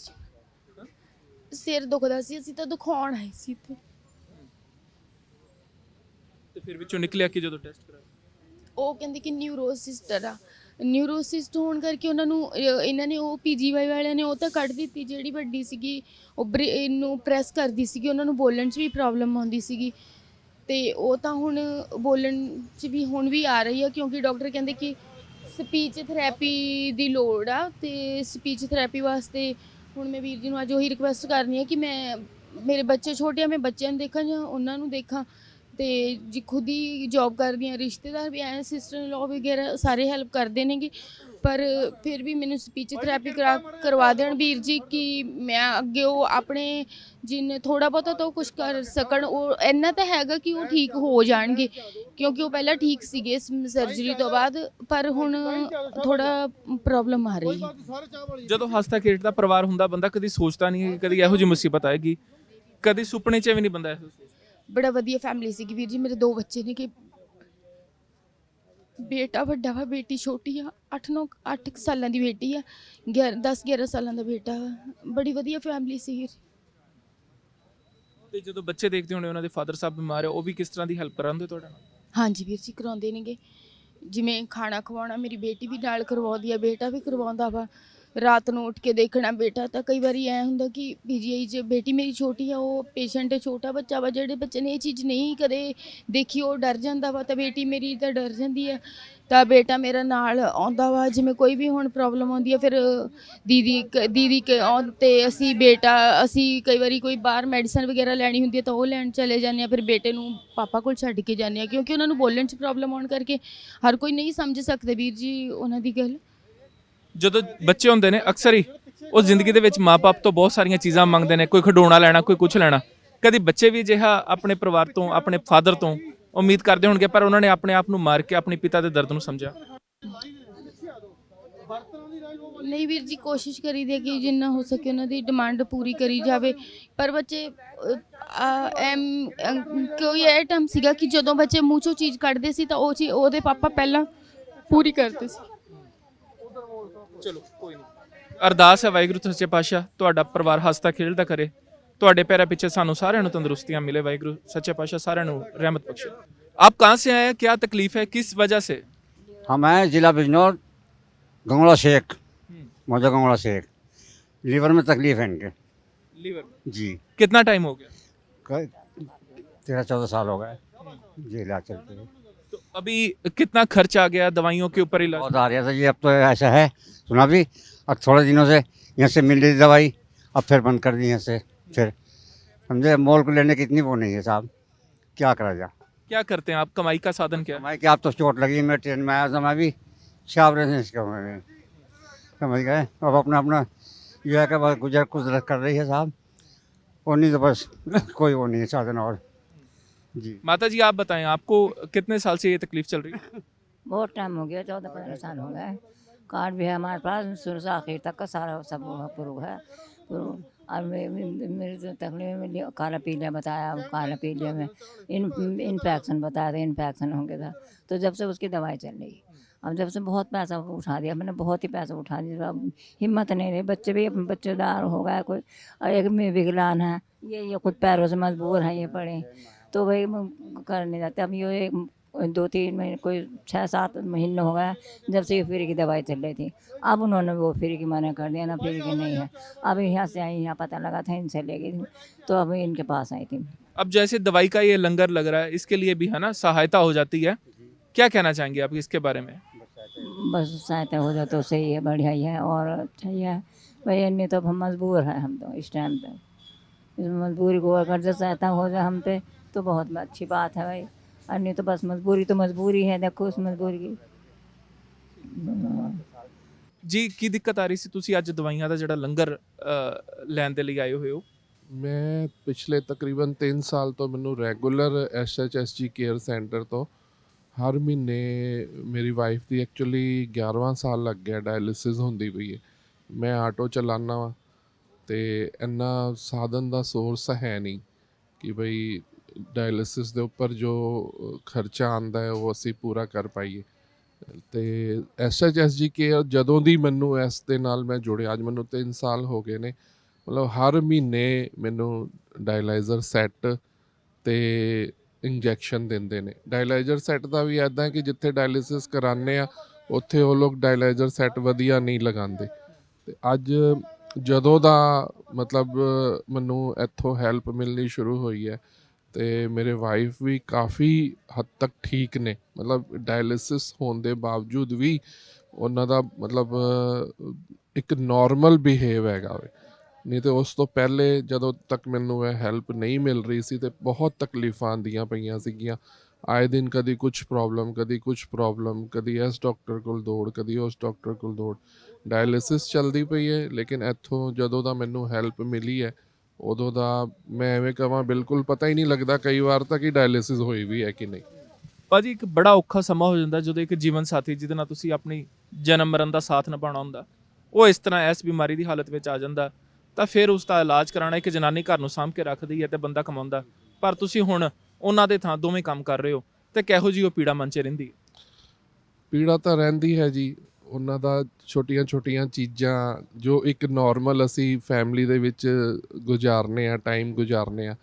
ਸਿਰ ਦੁਖਦਾ ਸੀ, ਅਸੀਂ ਤਾਂ ਦਿਖਾਉਣ ਆਏ ਸੀ ਇੱਥੇ। ਫਿਰ ਵਿੱਚੋਂ ਨਿਕਲਿਆ ਕਿ ਜਦੋਂ ਟੈਸਟ ਕਰਾਇਆ? ਉਹ ਕਹਿੰਦੇ ਕਿ ਨਿਊਰੋਸਿਸਟਰ ਆ ਨਿਊਰੋਸਿਸਟ ਹੋਣ ਕਰਕੇ ਉਹਨਾਂ ਨੂੰ ਅਹ, ਇਹਨਾਂ ਨੇ ਉਹ ਪੀਜੀਵਾਈ ਵਾਲਿਆਂ ਨੇ ਉਹ ਤਾਂ ਕੱਢ ਦਿੱਤੀ ਜਿਹੜੀ ਵੱਡੀ ਸੀਗੀ ਉਹ ਬ੍ਰੇਨ ਨੂੰ ਪ੍ਰੈਸ ਕਰਦੀ ਸੀਗੀ ਉਹਨਾਂ ਨੂੰ ਬੋਲਣ 'ਚ ਵੀ ਪ੍ਰੋਬਲਮ ਆਉਂਦੀ ਸੀਗੀ। ਤੇ ਉਹ ਤਾਂ ਹੁਣ ਬੋਲਣ 'ਚ ਵੀ ਹੁਣ ਵੀ ਆ ਰਹੀ ਆ ਕਿਉਂਕਿ ਡਾਕਟਰ ਕਹਿੰਦੇ ਕਿ ਸਪੀਚ ਥੈਰੇਪੀ ਦੀ ਲੋੜ ਆ ਤੇ ਸਪੀਚ ਥੈਰੇਪੀ ਵਾਸਤੇ ਹੁਣ ਮੈਂ ਵੀਰ ਜੀ ਨੂੰ ਅੱਜ ਉਹੀ ਰਿਕੁਐਸਟ ਕਰਨੀ ਹੈ ਕਿ ਮੈਂ ਮੇਰੇ ਬੱਚੇ ਛੋਟੇ ਆ ਮੈਂ ਬੱਚਿਆਂ ਨੂੰ ਦੇਖਾਂ ਜਾਂ ਉਹਨਾਂ ਨੂੰ ਦੇਖਾਂ। ਤੇ ਜੀ ਖੁਦ ਹੀ ਜੌਬ ਕਰਦੀ ਹਾਂ ਰਿਸ਼ਤੇਦਾਰ ਵੀ ਐ ਸਿਸਟਰ ਲੋ ਵਗੈਰਾ ਸਾਰੇ ਹੈਲਪ ਕਰਦੇ ਨੇਗੇ। ਪਰ ਫਿਰ ਵੀ ਮੈਨੂੰ ਸਪੀਚ ਥੈਰੇਪੀ ਕਰਾ ਕਰਵਾ ਦੇਣ ਵੀਰ ਜੀ ਕਿ ਮੈਂ ਅੱਗੇ ਉਹ ਆਪਣੇ ਜਿੰਨੇ ਥੋੜਾ ਬਹੁਤਾ ਤਾਂ ਕੁਝ ਕਰ ਸਕਣ। ਉਹ ਇੰਨਾ ਤਾਂ ਹੈਗਾ ਕਿ ਉਹ ਠੀਕ ਹੋ ਜਾਣਗੇ ਕਿਉਂਕਿ ਉਹ ਪਹਿਲਾਂ ਠੀਕ ਸੀਗੇ ਸਰਜਰੀ ਤੋਂ ਬਾਅਦ ਪਰ ਹੁਣ ਥੋੜਾ ਪ੍ਰੋਬਲਮ ਆ ਰਹੀ ਹੈ। ਜਦੋਂ ਹਸਤਾ ਖੇਡਦਾ ਪਰਿਵਾਰ ਹੁੰਦਾ ਬੰਦਾ ਕਦੀ ਸੋਚਦਾ ਨਹੀਂ ਕਿ ਕਦੀ ਇਹੋ ਜਿਹੀ ਮੁਸੀਬਤ ਆਏਗੀ। ਕਦੀ ਸੁਪਨੇ 'ਚ ਵੀ ਨਹੀਂ ਬੰਦਾ ਇਹੋ ਸੋਚਦਾ। ਬੜਾ ਵਧੀਆ ਫੈਮਿਲੀ ਸੀਗੀ ਵੀਰ ਜੀ ਮੇਰੇ ਦੋ ਬੱਚੇ ਨੇ ਕਿ ਬੇਟਾ ਵੱਡਾ ਵਾ ਬੇਟੀ ਛੋਟੀ ਆ 8 9 8 ਸਾਲਾਂ ਦੀ ਬੇਟੀ ਆ 11 10 11 ਸਾਲਾਂ ਦਾ ਬੇਟਾ ਵਾ ਬੜੀ ਵਧੀਆ ਫੈਮਿਲੀ ਸੀ ਵੀਰ। ਤੇ ਜਦੋਂ ਬੱਚੇ ਦੇਖਦੇ ਹੋਣੇ ਉਹਨਾਂ ਦੇ ਫਾਦਰ ਸਾਹਿਬ ਬਿਮਾਰ ਹੈ ਉਹ ਵੀ ਕਿਸ ਤਰ੍ਹਾਂ ਦੀ ਹੈਲਪ ਕਰਾਉਂਦੇ ਤੁਹਾਡੇ ਨਾਲ? ਹਾਂਜੀ ਵੀਰ ਜੀ ਕਰਾਉਂਦੇ ਨੇਗੇ। ਜਿਵੇਂ ਖਾਣਾ ਖਵਾਉਣਾ ਮੇਰੀ ਬੇਟੀ ਵੀ ਨਾਲ ਕਰਵਾਉਂਦੀ ਆ ਬੇਟਾ ਵੀ ਕਰਵਾਉਂਦਾ ਵਾ। ਰਾਤ ਨੂੰ ਉੱਠ ਕੇ ਦੇਖਣਾ ਬੇਟਾ, ਤਾਂ ਕਈ ਵਾਰੀ ਐ ਹੁੰਦਾ ਕਿ ਪੀਜੀਆਈ 'ਚ ਬੇਟੀ ਮੇਰੀ ਛੋਟੀ ਆ, ਉਹ ਪੇਸ਼ੈਂਟ ਹੈ, ਛੋਟਾ ਬੱਚਾ ਵਾ, ਜਿਹੜੇ ਬੱਚੇ ਨੇ ਇਹ ਚੀਜ਼ ਨਹੀਂ ਕਦੇ ਦੇਖੀ, ਉਹ ਡਰ ਜਾਂਦਾ ਵਾ, ਤਾਂ ਬੇਟੀ ਮੇਰੀ ਤਾਂ ਡਰ ਜਾਂਦੀ ਆ ਤਾਂ ਬੇਟਾ ਮੇਰਾ ਨਾਲ ਆਉਂਦਾ ਵਾ, ਜਿਵੇਂ ਕੋਈ ਵੀ ਹੁਣ ਪ੍ਰੋਬਲਮ ਆਉਂਦੀ ਆ, ਫਿਰ ਦੀਦੀ ਕ- ਦੀਦੀ ਕ- ਆਉਣ ਤੇ ਅਸੀਂ ਬੇਟਾ, ਅਸੀਂ ਕਈ ਵਾਰੀ ਕੋਈ ਬਾਹਰ ਮੈਡੀਸਨ ਵਗੈਰਾ ਲੈਣੀ ਹੁੰਦੀ ਹੈ ਤਾਂ ਉਹ ਲੈਣ ਚਲੇ ਜਾਂਦੇ ਆ, ਫਿਰ ਬੇਟੇ ਨੂੰ ਪਾਪਾ ਕੋਲ ਛੱਡ ਕੇ ਜਾਂਦੇ ਆ, ਕਿਉਂਕਿ ਉਹਨਾਂ ਨੂੰ ਬੋਲਣ 'ਚ ਪ੍ਰੋਬਲਮ ਆਉਣ ਕਰਕੇ ਹਰ ਕੋਈ ਨਹੀਂ ਸਮਝ ਸਕਦੇ ਵੀਰ ਜੀ, ਉਹਨਾਂ ਦੀ ਗੱਲ। ਜਦੋਂ ਬੱਚੇ ਹੁੰਦੇ ਨੇ, ਅਕਸਰ ਹੀ ਉਹ ਜ਼ਿੰਦਗੀ ਦੇ ਵਿੱਚ ਮਾਪੇ ਤੋਂ ਬਹੁਤ ਸਾਰੀਆਂ ਚੀਜ਼ਾਂ ਮੰਗਦੇ ਨੇ, ਕੋਈ ਖਿਡੌਣਾ ਲੈਣਾ, ਕੋਈ ਕੁਝ ਲੈਣਾ। ਕਦੀ ਬੱਚੇ ਵੀ ਅਜਿਹਾ ਆਪਣੇ ਪਰਿਵਾਰ ਤੋਂ, ਆਪਣੇ ਫਾਦਰ ਤੋਂ ਉਮੀਦ ਕਰਦੇ ਹੋਣਗੇ, ਪਰ ਉਹਨਾਂ ਨੇ ਆਪਣੇ ਆਪ ਨੂੰ ਮਾਰ ਕੇ ਆਪਣੇ ਪਿਤਾ ਦੇ ਦਰਦ ਨੂੰ ਸਮਝਿਆ। ਨਹੀਂ ਵੀਰ ਜੀ, ਕੋਸ਼ਿਸ਼ ਕਰੀਦੀ ਹੈ ਕਿ ਜਿੰਨਾ ਹੋ ਸਕੇ ਉਹਨਾਂ ਦੀ ਡਿਮਾਂਡ ਪੂਰੀ ਕਰੀ ਜਾਵੇ। ਪਰ ਬੱਚੇ ਐਮ ਕੋਈ ਇਹ ਟਾਈਮ ਸੀਗਾ ਕਿ ਜਦੋਂ ਬੱਚੇ ਮੂੰਹ ਚੋਂ ਚੀਜ਼ ਕੱਢਦੇ ਸੀ ਤਾਂ ਉਹ ਚੀਜ਼ ਉਹਦੇ ਪਾਪਾ ਪਹਿਲਾਂ ਪੂਰੀ ਕਰਦੇ ਸੀ। ਚਲੋ ਕੋਈ ਨਹੀਂ ਅਰਦਾਸ ਹੈ ਵਾਹਿਗੁਰੂ ਸੱਚੇ ਪਾਤਸ਼ਾਹ ਤੁਹਾਡਾ ਪਰਿਵਾਰ ਹੱਸਦਾ ਖੇਡਦਾ ਕਰੇ ਤੁਹਾਡੇ ਪੈਰਾਂ ਪਿੱਛੇ ਸਾਨੂੰ ਸਾਰਿਆਂ ਨੂੰ ਤੰਦਰੁਸਤੀਆਂ ਮਿਲੇ ਵਾਹਿਗੁਰੂ ਸੱਚੇ ਪਾਤਸ਼ਾਹ ਸਾਰਿਆਂ ਨੂੰ ਰਹਿਮਤ ਬਖਸ਼ੇ आप कहाँ से आए हैं क्या तकलीफ है किस वजह से हम हैं जिला बिजनौर गंगोला शेख मौजा गंगोला शेख लीवर में तकलीफ है इनके लीवर जी कितना टाइम हो गया क- तेरह चौदह साल हो गए जी इलाज चलते हुए तो अभी कितना खर्च आ गया दवाइयों के ऊपर इलाज? बहुत आ रहा था जी अब तो ऐसा है। सुना भी अब थोड़े दिनों से यहाँ से मिल रही थी दवाई अब फिर बंद कर दी यहाँ से फिर। समझे मॉल को लेने की इतनी वो नहीं है साहब। क्या करा जाए? क्या करते हैं आप? कमाई का साधन क्या कमाई क्या आप तो चोट लगी मैं ट्रेन में आया था मैं भी। छावरे से इसका मैं। समझ गए? अब अपना अपना ये है कि बस गुजर कुदरत कर रही है साहब। और नहीं तो बस कोई वो नहीं है साधन और। जी। माता जी आप बताएँ आपको कितने साल से ये तकलीफ़ चल रही है? बहुत टाइम हो गया चौदह पंद्रह साल हो गए। कार्ड भी है हमारे पास शुरू से आखिर तक का सारा सब प्रूफ है। प्रूफ और मेरी तो तकलीफ़ में लिया- काला पीलिया बताया काला पीलिया में इन इन्फेक्शन बताया था इन्फेक्शन हो गया था। तो जब से उसकी दवाई चल रही अब जब से बहुत पैसा उठा दिया मैंने बहुत ही पैसा उठा दिया अब हिम्मत नहीं रही। बच्चे भी बच्चेदार हो गए कोई और एक में विकलांग है ये ये खुद पैरों से मजबूर हैं ये पड़े। तो भाई म- कर नहीं जाते अब ये दो तीन महीने कोई छः सात महीने हो गया जब से ये फ्री की दवाई चल रही थी। अब उन्होंने वो फ्री की मना कर दिया ना फ्री की नहीं है। अब यहाँ से आई यहाँ पता लगा था इनसे ले गई थी। तो अब इनके पास आई थी। अब जैसे दवाई का ये लंगर लग रहा है इसके लिए भी है ना सहायता हो जाती है। क्या कहना चाहेंगे आप इसके बारे में? बस सहायता हो जाए तो सही है बढ़िया ही है और अच्छा ही है। भाई नहीं तो अब हम मजबूर हैं हम तो इस टाइम पे। इस मजबूरी को अगर जो सहायता हो जाए हम पे तो बहुत अच्छी बात है भाई और नहीं तो बस मजबूरी तो मजबूरी है देखो उस मजबूरी की ਜੀ ਕੀ ਦਿੱਕਤ ਆ ਰਹੀ ਸੀ ਤੁਸੀਂ ਅੱਜ ਦਵਾਈਆਂ ਦਾ ਜਿਹੜਾ ਲੰਗਰ ਅ, ਲੈਣ ਦੇ ਲਈ ਆਏ ਹੋਏ ਹੋ ਮੈਂ ਪਿਛਲੇ ਤਕਰੀਬਨ 3 ਸਾਲ ਤੋਂ ਮੈਨੂੰ ਰੈਗੂਲਰ ਐਸਐਚਐਸਜੀ ਕੇਅਰ ਸੈਂਟਰ ਤੋਂ ਹਰ ਮਹੀਨੇ ਮੇਰੀ ਵਾਈਫ ਦੀ ਐਕਚੁਅਲੀ 11ਵਾਂ ਸਾਲ ਲੱਗ ਗਿਆ ਡਾਇਲਿਸਿਸ ਹੁੰਦੀ ਪਈ ਹੈ ਮੈਂ ਆਟੋ ਚਲਾਉਂਦਾ ਵਾਂ ਤੇ ਇੰਨਾ ਸਾਧਨ ਦਾ ਸੋਰਸ ਹੈ ਨਹੀਂ ਕਿ ਬਈ ਡਾਇਲਿਸਿਸ ਦੇ ਉੱਪਰ ਜੋ ਖਰਚਾ ਆਂਦਾ ਹੈ, ਉਹ ਅਸੀਂ ਪੂਰਾ ਕਰ ਪਾਈਏ। ਤੇ ਐਸਐਚਐਸਜੀ ਕੇਅਰ ਜਦੋਂ ਦੀ ਮੈਨੂੰ ਇਸ ਦੇ ਨਾਲ ਮੈਂ ਜੁੜਿਆ, ਅੱਜ ਮੈਨੂੰ 3 ਸਾਲ ਹੋ ਗਏ ਨੇ, ਮਤਲਬ ਹਰ ਮਹੀਨੇ ਮੈਨੂੰ ਡਾਇਲਾਈਜ਼ਰ ਸੈੱਟ ਤੇ ਇੰਜੈਕਸ਼ਨ ਦਿੰਦੇ ਨੇ। ਡਾਇਲਾਈਜ਼ਰ ਸੈੱਟ ਦਾ ਵੀ ਐਦਾਂ ਕਿ ਜਿੱਥੇ ਡਾਇਲਿਸਿਸ ਕਰਾਉਂਦੇ ਆ, ਉੱਥੇ ਉਹ ਲੋਕ ਡਾਇਲਾਈਜ਼ਰ ਸੈੱਟ ਵਧੀਆ ਨਹੀਂ ਲਗਾਉਂਦੇ। ਤੇ ਅੱਜ ਜਦੋਂ ਦਾ ਮਤਲਬ ਮੈਨੂੰ ਇੱਥੋਂ ਹੈਲਪ ਮਿਲਣੀ ਸ਼ੁਰੂ ਹੋਈ ਹੈ ਤੇ ਮੇਰੇ ਵਾਈਫ ਵੀ ਕਾਫੀ ਹੱਦ ਤੱਕ ਠੀਕ ਨੇ। ਮਤਲਬ ਡਾਇਲਿਸਿਸ ਹੋਣ ਦੇ ਬਾਵਜੂਦ ਵੀ ਉਹਨਾਂ ਦਾ ਮਤਲਬ ਇੱਕ ਨਾਰਮਲ ਬਿਹੇਵ ਹੈਗਾ ਵੇ। ਨਹੀਂ ਤੇ ਉਸ ਤੋਂ ਪਹਿਲੇ ਜਦੋਂ ਤੱਕ ਮੈਨੂੰ ਇਹ ਹੈਲਪ ਨਹੀਂ ਮਿਲ ਰਹੀ ਸੀ ਤੇ ਬਹੁਤ ਤਕਲੀਫਾਂ ਆਉਂਦੀਆਂ ਪਈਆਂ ਸੀਗੀਆਂ। ਆਏ ਦਿਨ ਕਦੀ ਕੁਝ ਪ੍ਰੋਬਲਮ ਕਦੀ ਕੁਝ ਪ੍ਰੋਬਲਮ ਕਦੀ ਇਸ ਡਾਕਟਰ ਕੋਲ ਦੌੜ, ਕਦੀ ਉਸ ਡਾਕਟਰ ਕੋਲ ਦੌੜ। ਡਾਇਲਿਸਿਸ ਚੱਲਦੀ ਪਈ ਹੈ, ਲੇਕਿਨ ਇੱਥੋਂ ਜਦੋਂ ਦਾ ਮੈਨੂੰ ਹੈਲਪ ਮਿਲੀ ਹੈ ਉਦੋਂ ਦਾ ਮੈਂ ਐਵੇਂ ਕਹਾਂ ਬਿਲਕੁਲ ਪਤਾ ਹੀ ਨਹੀਂ ਲੱਗਦਾ ਕਈ ਵਾਰ ਤਾਂ ਕਿ ਡਾਇਲਿਸਿਸ ਹੋਈ ਵੀ ਹੈ ਕਿ ਨਹੀਂ। ਭਾਜੀ ਇੱਕ ਬੜਾ ਔਖਾ ਸਮਾਂ ਹੋ ਜਾਂਦਾ ਜਦੋਂ ਇੱਕ ਜੀਵਨ ਸਾਥੀ ਜਿਹਦੇ ਨਾਲ ਤੁਸੀਂ ਆਪਣੀ ਜਨਮ ਮਰਨ ਦਾ ਸਾਥ ਨਿਭਾਉਣਾ ਹੁੰਦਾ ਉਹ ਇਸ ਤਰ੍ਹਾਂ ਇਸ ਬਿਮਾਰੀ ਦੀ ਹਾਲਤ ਵਿੱਚ ਆ ਜਾਂਦਾ ਤਾਂ ਫਿਰ ਉਸ ਦਾ ਇਲਾਜ ਕਰਾਉਣਾ ਇੱਕ ਜਨਾਨੀ ਘਰ ਨੂੰ ਸਾਂਭ ਕੇ ਰੱਖਦੀ ਹੈ ਤੇ ਬੰਦਾ ਕਮਾਉਂਦਾ। ਪਰ ਤੁਸੀਂ ਹੁਣ ਉਹਨਾਂ ਦੇ ਥਾਂ ਦੋਵੇਂ ਕੰਮ ਕਰ ਰਹੇ ਹੋ ਤੇ ਕਿਹੋ ਜੀ ਉਹ ਪੀੜਾ ਮਨ 'ਚ ਰਹਿੰਦੀ ਹੈ? ਪੀੜਾ ਤਾਂ ਰਹਿੰਦੀ ਹੈ ਜੀ ਉਹਨਾਂ ਦਾ ਛੋਟੀਆਂ-ਛੋਟੀਆਂ ਚੀਜ਼ਾਂ ਜੋ ਇੱਕ ਨਾਰਮਲ ਅਸੀਂ ਫੈਮਿਲੀ ਦੇ ਵਿੱਚ ਗੁਜ਼ਾਰਨੇ ਆ ਟਾਈਮ ਗੁਜ਼ਾਰਨੇ ਆ,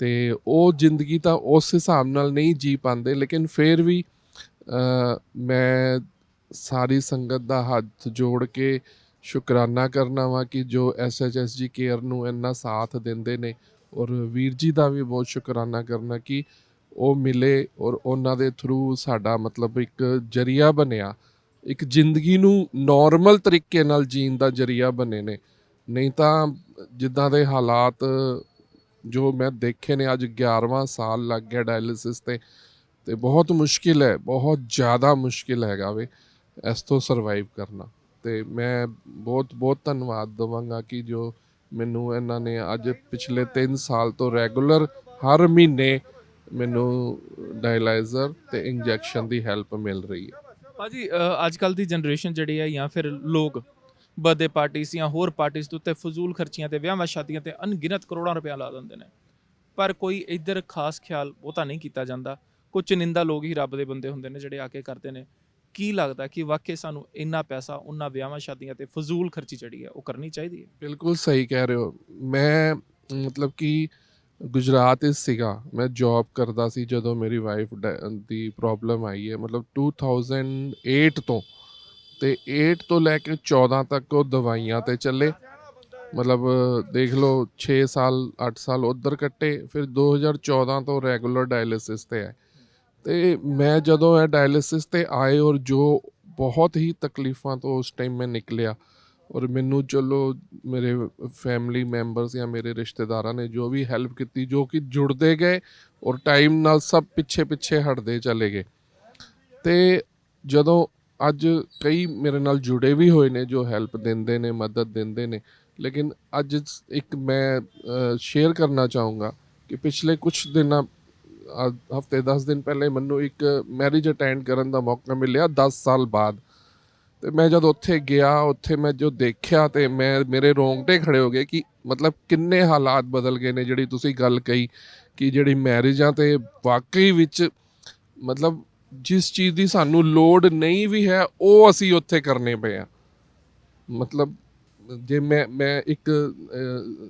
ਤੇ ਉਹ ਜ਼ਿੰਦਗੀ ਤਾਂ ਉਸ ਹਿਸਾਬ ਨਾਲ ਨਹੀਂ ਜੀ ਪਾਉਂਦੇ, ਲੇਕਿਨ ਫਿਰ ਵੀ ਮੈਂ ਸਾਰੀ ਸੰਗਤ ਦਾ ਹੱਥ ਜੋੜ ਕੇ ਸ਼ੁਕਰਾਨਾ ਕਰਨਾ ਵਾ ਕਿ ਜੋ ਐਸਐਚਐਸਜੀ ਕੇਅਰ ਨੂੰ ਇੰਨਾ ਸਾਥ ਦਿੰਦੇ ਨੇ, ਔਰ ਵੀਰ ਜੀ ਦਾ ਵੀ ਬਹੁਤ ਸ਼ੁਕਰਾਨਾ ਕਰਨਾ ਕਿ ਉਹ ਮਿਲੇ ਔਰ ਉਹਨਾਂ ਦੇ ਥਰੂ ਸਾਡਾ ਮਤਲਬ ਇੱਕ ਜਰੀਆ ਬਣਿਆ। ਇੱਕ ਜ਼ਿੰਦਗੀ ਨੂੰ ਨਾਰਮਲ ਤਰੀਕੇ ਨਾਲ ਜੀਣ ਦਾ ਜਰੀਆ ਬਣੇ ਨੇ। ਨਹੀਂ ਤਾਂ ਜਿੱਦਾਂ ਦੇ ਹਾਲਾਤ ਜੋ ਮੈਂ ਦੇਖੇ ਨੇ, ਅੱਜ 11ਵਾਂ ਸਾਲ ਲੱਗ ਗਿਆ ਡਾਇਲਿਸਿਸ ਤੇ ਤੇ ਬਹੁਤ ਮੁਸ਼ਕਿਲ ਹੈ, ਬਹੁਤ ਜ਼ਿਆਦਾ ਮੁਸ਼ਕਿਲ ਹੈਗਾ ਵੇ ਇਸ ਤੋਂ ਸਰਵਾਈਵ ਕਰਨਾ। ਤੇ ਮੈਂ ਬਹੁਤ ਬਹੁਤ ਧੰਨਵਾਦ ਦਵਾਂਗਾ ਕਿ ਜੋ ਮੈਨੂੰ ਇਹਨਾਂ ਨੇ ਅੱਜ ਪਿਛਲੇ 3 ਸਾਲ ਤੋਂ ਰੈਗੂਲਰ ਹਰ ਮਹੀਨੇ ਮੈਨੂੰ ਡਾਇਲਾਈਜ਼ਰ ਤੇ ਇੰਜੈਕਸ਼ਨ ਦੀ ਹੈਲਪ ਮਿਲ ਰਹੀ ਹੈ। ਭਾਜੀ ਅੱਜ ਕੱਲ ਦੀ ਜਨਰੇਸ਼ਨ ਜਿਹੜੀ ਹੈ ਜਾਂ ਫਿਰ ਲੋਕ ਬਰਥਡੇ ਪਾਰਟੀਆਂ ਜਾਂ ਹੋਰ ਪਾਰਟੀਆਂ ਦੇ ਉੱਤੇ ਫਜ਼ੂਲ ਖਰਚੀਆਂ ਤੇ ਵਿਆਹਾਂ ਸ਼ਾਦੀਆਂ ਤੇ ਅਣਗਿਣਤ ਕਰੋੜਾਂ ਰੁਪਇਆ ਲਾ ਦਿੰਦੇ ਨੇ। ਪਰ ਕੋਈ ਇੱਧਰ ਖਾਸ ਖਿਆਲ ਬਹੁਤਾ ਨਹੀਂ ਕੀਤਾ ਜਾਂਦਾ। ਕੁਝ ਨਿੰਦਾ ਲੋਕ ਹੀ ਰੱਬ ਦੇ ਬੰਦੇ ਹੁੰਦੇ ਨੇ ਜਿਹੜੇ ਆ ਕੇ ਕਰਦੇ ਨੇ। ਕੀ ਲੱਗਦਾ ਕਿ ਵਾਕਈ ਸਾਨੂੰ ਇੰਨਾ ਪੈਸਾ, ਉਹਨਾਂ ਵਿਆਹਾਂ ਸ਼ਾਦੀਆਂ ਤੇ ਫਜ਼ੂਲ ਖਰਚੀ ਜਿਹੜੀ ਹੈ ਉਹ ਕਰਨੀ ਚਾਹੀਦੀ ਹੈ? ਬਿਲਕੁਲ ਸਹੀ ਕਹਿ ਰਹੇ ਹੋ। ਮੈਂ, ਮਤਲਬ ਕਿ ਗੁਜਰਾਤ ਵਿੱਚ ਸੀਗਾ। ਮੈਂ ਜੌਬ ਕਰਦਾ ਸੀ ਜਦੋਂ ਮੇਰੀ ਵਾਈਫ ਦੀ ਪ੍ਰੋਬਲਮ ਆਈ ਹੈ, ਮਤਲਬ 2008 ਤੋਂ। ਤੇ 8 ਤੋਂ ਲੈ ਕੇ 14 ਤੱਕ ਉਹ ਦਵਾਈਆਂ ਤੇ ਚੱਲੇ। ਮਤਲਬ, ਦੇਖ ਲਓ 6 ਸਾਲ 8 ਸਾਲ ਉਧਰ ਕੱਟੇ। ਫਿਰ 2014 ਤੋਂ ਰੈਗੂਲਰ ਡਾਇਲਿਸਿਸ ਤੇ ਆਏ। ਤੇ ਮੈਂ ਜਦੋਂ ਇਹ ਡਾਇਲਿਸਿਸ ਤੇ ਆਏ ਔਰ ਜੋ ਬਹੁਤ ਹੀ ਤਕਲੀਫਾਂ ਤੋਂ ਉਸ ਟਾਈਮ ਮੈਂ ਨਿਕਲਿਆ ਔਰ ਮੈਨੂੰ ਚਲੋ ਮੇਰੇ ਫੈਮਿਲੀ ਮੈਂਬਰਸ ਜਾਂ ਮੇਰੇ ਰਿਸ਼ਤੇਦਾਰਾਂ ਨੇ ਜੋ ਵੀ ਹੈਲਪ ਕੀਤੀ, ਜੋ ਕਿ ਜੁੜਦੇ ਗਏ ਔਰ ਟਾਈਮ ਨਾਲ ਸਭ ਪਿੱਛੇ ਪਿੱਛੇ ਹਟਦੇ ਚਲੇ ਗਏ। ਤੇ ਜਦੋਂ ਅੱਜ ਕਈ ਮੇਰੇ ਨਾਲ ਜੁੜੇ ਵੀ ਹੋਏ ਨੇ ਜੋ ਹੈਲਪ ਦਿੰਦੇ ਨੇ, ਮਦਦ ਦਿੰਦੇ ਨੇ, ਲੇਕਿਨ ਅੱਜ ਇੱਕ ਮੈਂ ਸ਼ੇਅਰ ਕਰਨਾ ਚਾਹੂੰਗਾ ਕਿ ਪਿਛਲੇ ਕੁਝ ਦਿਨਾਂ ਹਫ਼ਤੇ 10 ਦਿਨ ਪਹਿਲੇ ਮੈਨੂੰ ਇੱਕ ਮੈਰਿਜ ਅਟੈਂਡ ਕਰਨ ਦਾ ਮੌਕਾ ਮਿਲਿਆ 10 ਸਾਲ ਬਾਅਦ। ਤੇ ਮੈਂ ਜਦ ਉੱਥੇ ਗਿਆ, ਉੱਥੇ ਮੈਂ ਜੋ ਦੇਖਿਆ ਤੇ ਮੈਂ, ਮੇਰੇ ਰੋਂਗਟੇ ਖੜੇ ਹੋ ਗਏ ਕਿ ਮਤਲਬ ਕਿੰਨੇ ਹਾਲਾਤ ਬਦਲ ਗਏ ਨੇ ਜਿਹੜੀ ਤੁਸੀਂ ਗੱਲ ਕਹੀ ਕਿ ਜਿਹੜੀ ਮੈਰਿਜਾਂ ਤੇ ਵਾਕਈ ਵਿੱਚ ਮਤਲਬ ਜਿਸ ਚੀਜ਼ ਦੀ ਸਾਨੂੰ ਲੋੜ ਨਹੀਂ ਵੀ ਹੈ, ਉਹ ਅਸੀਂ ਉੱਥੇ ਕਰਨੇ ਪਏ ਆ। ਮਤਲਬ ਜੇ ਮੈਂ ਮੈਂ ਇੱਕ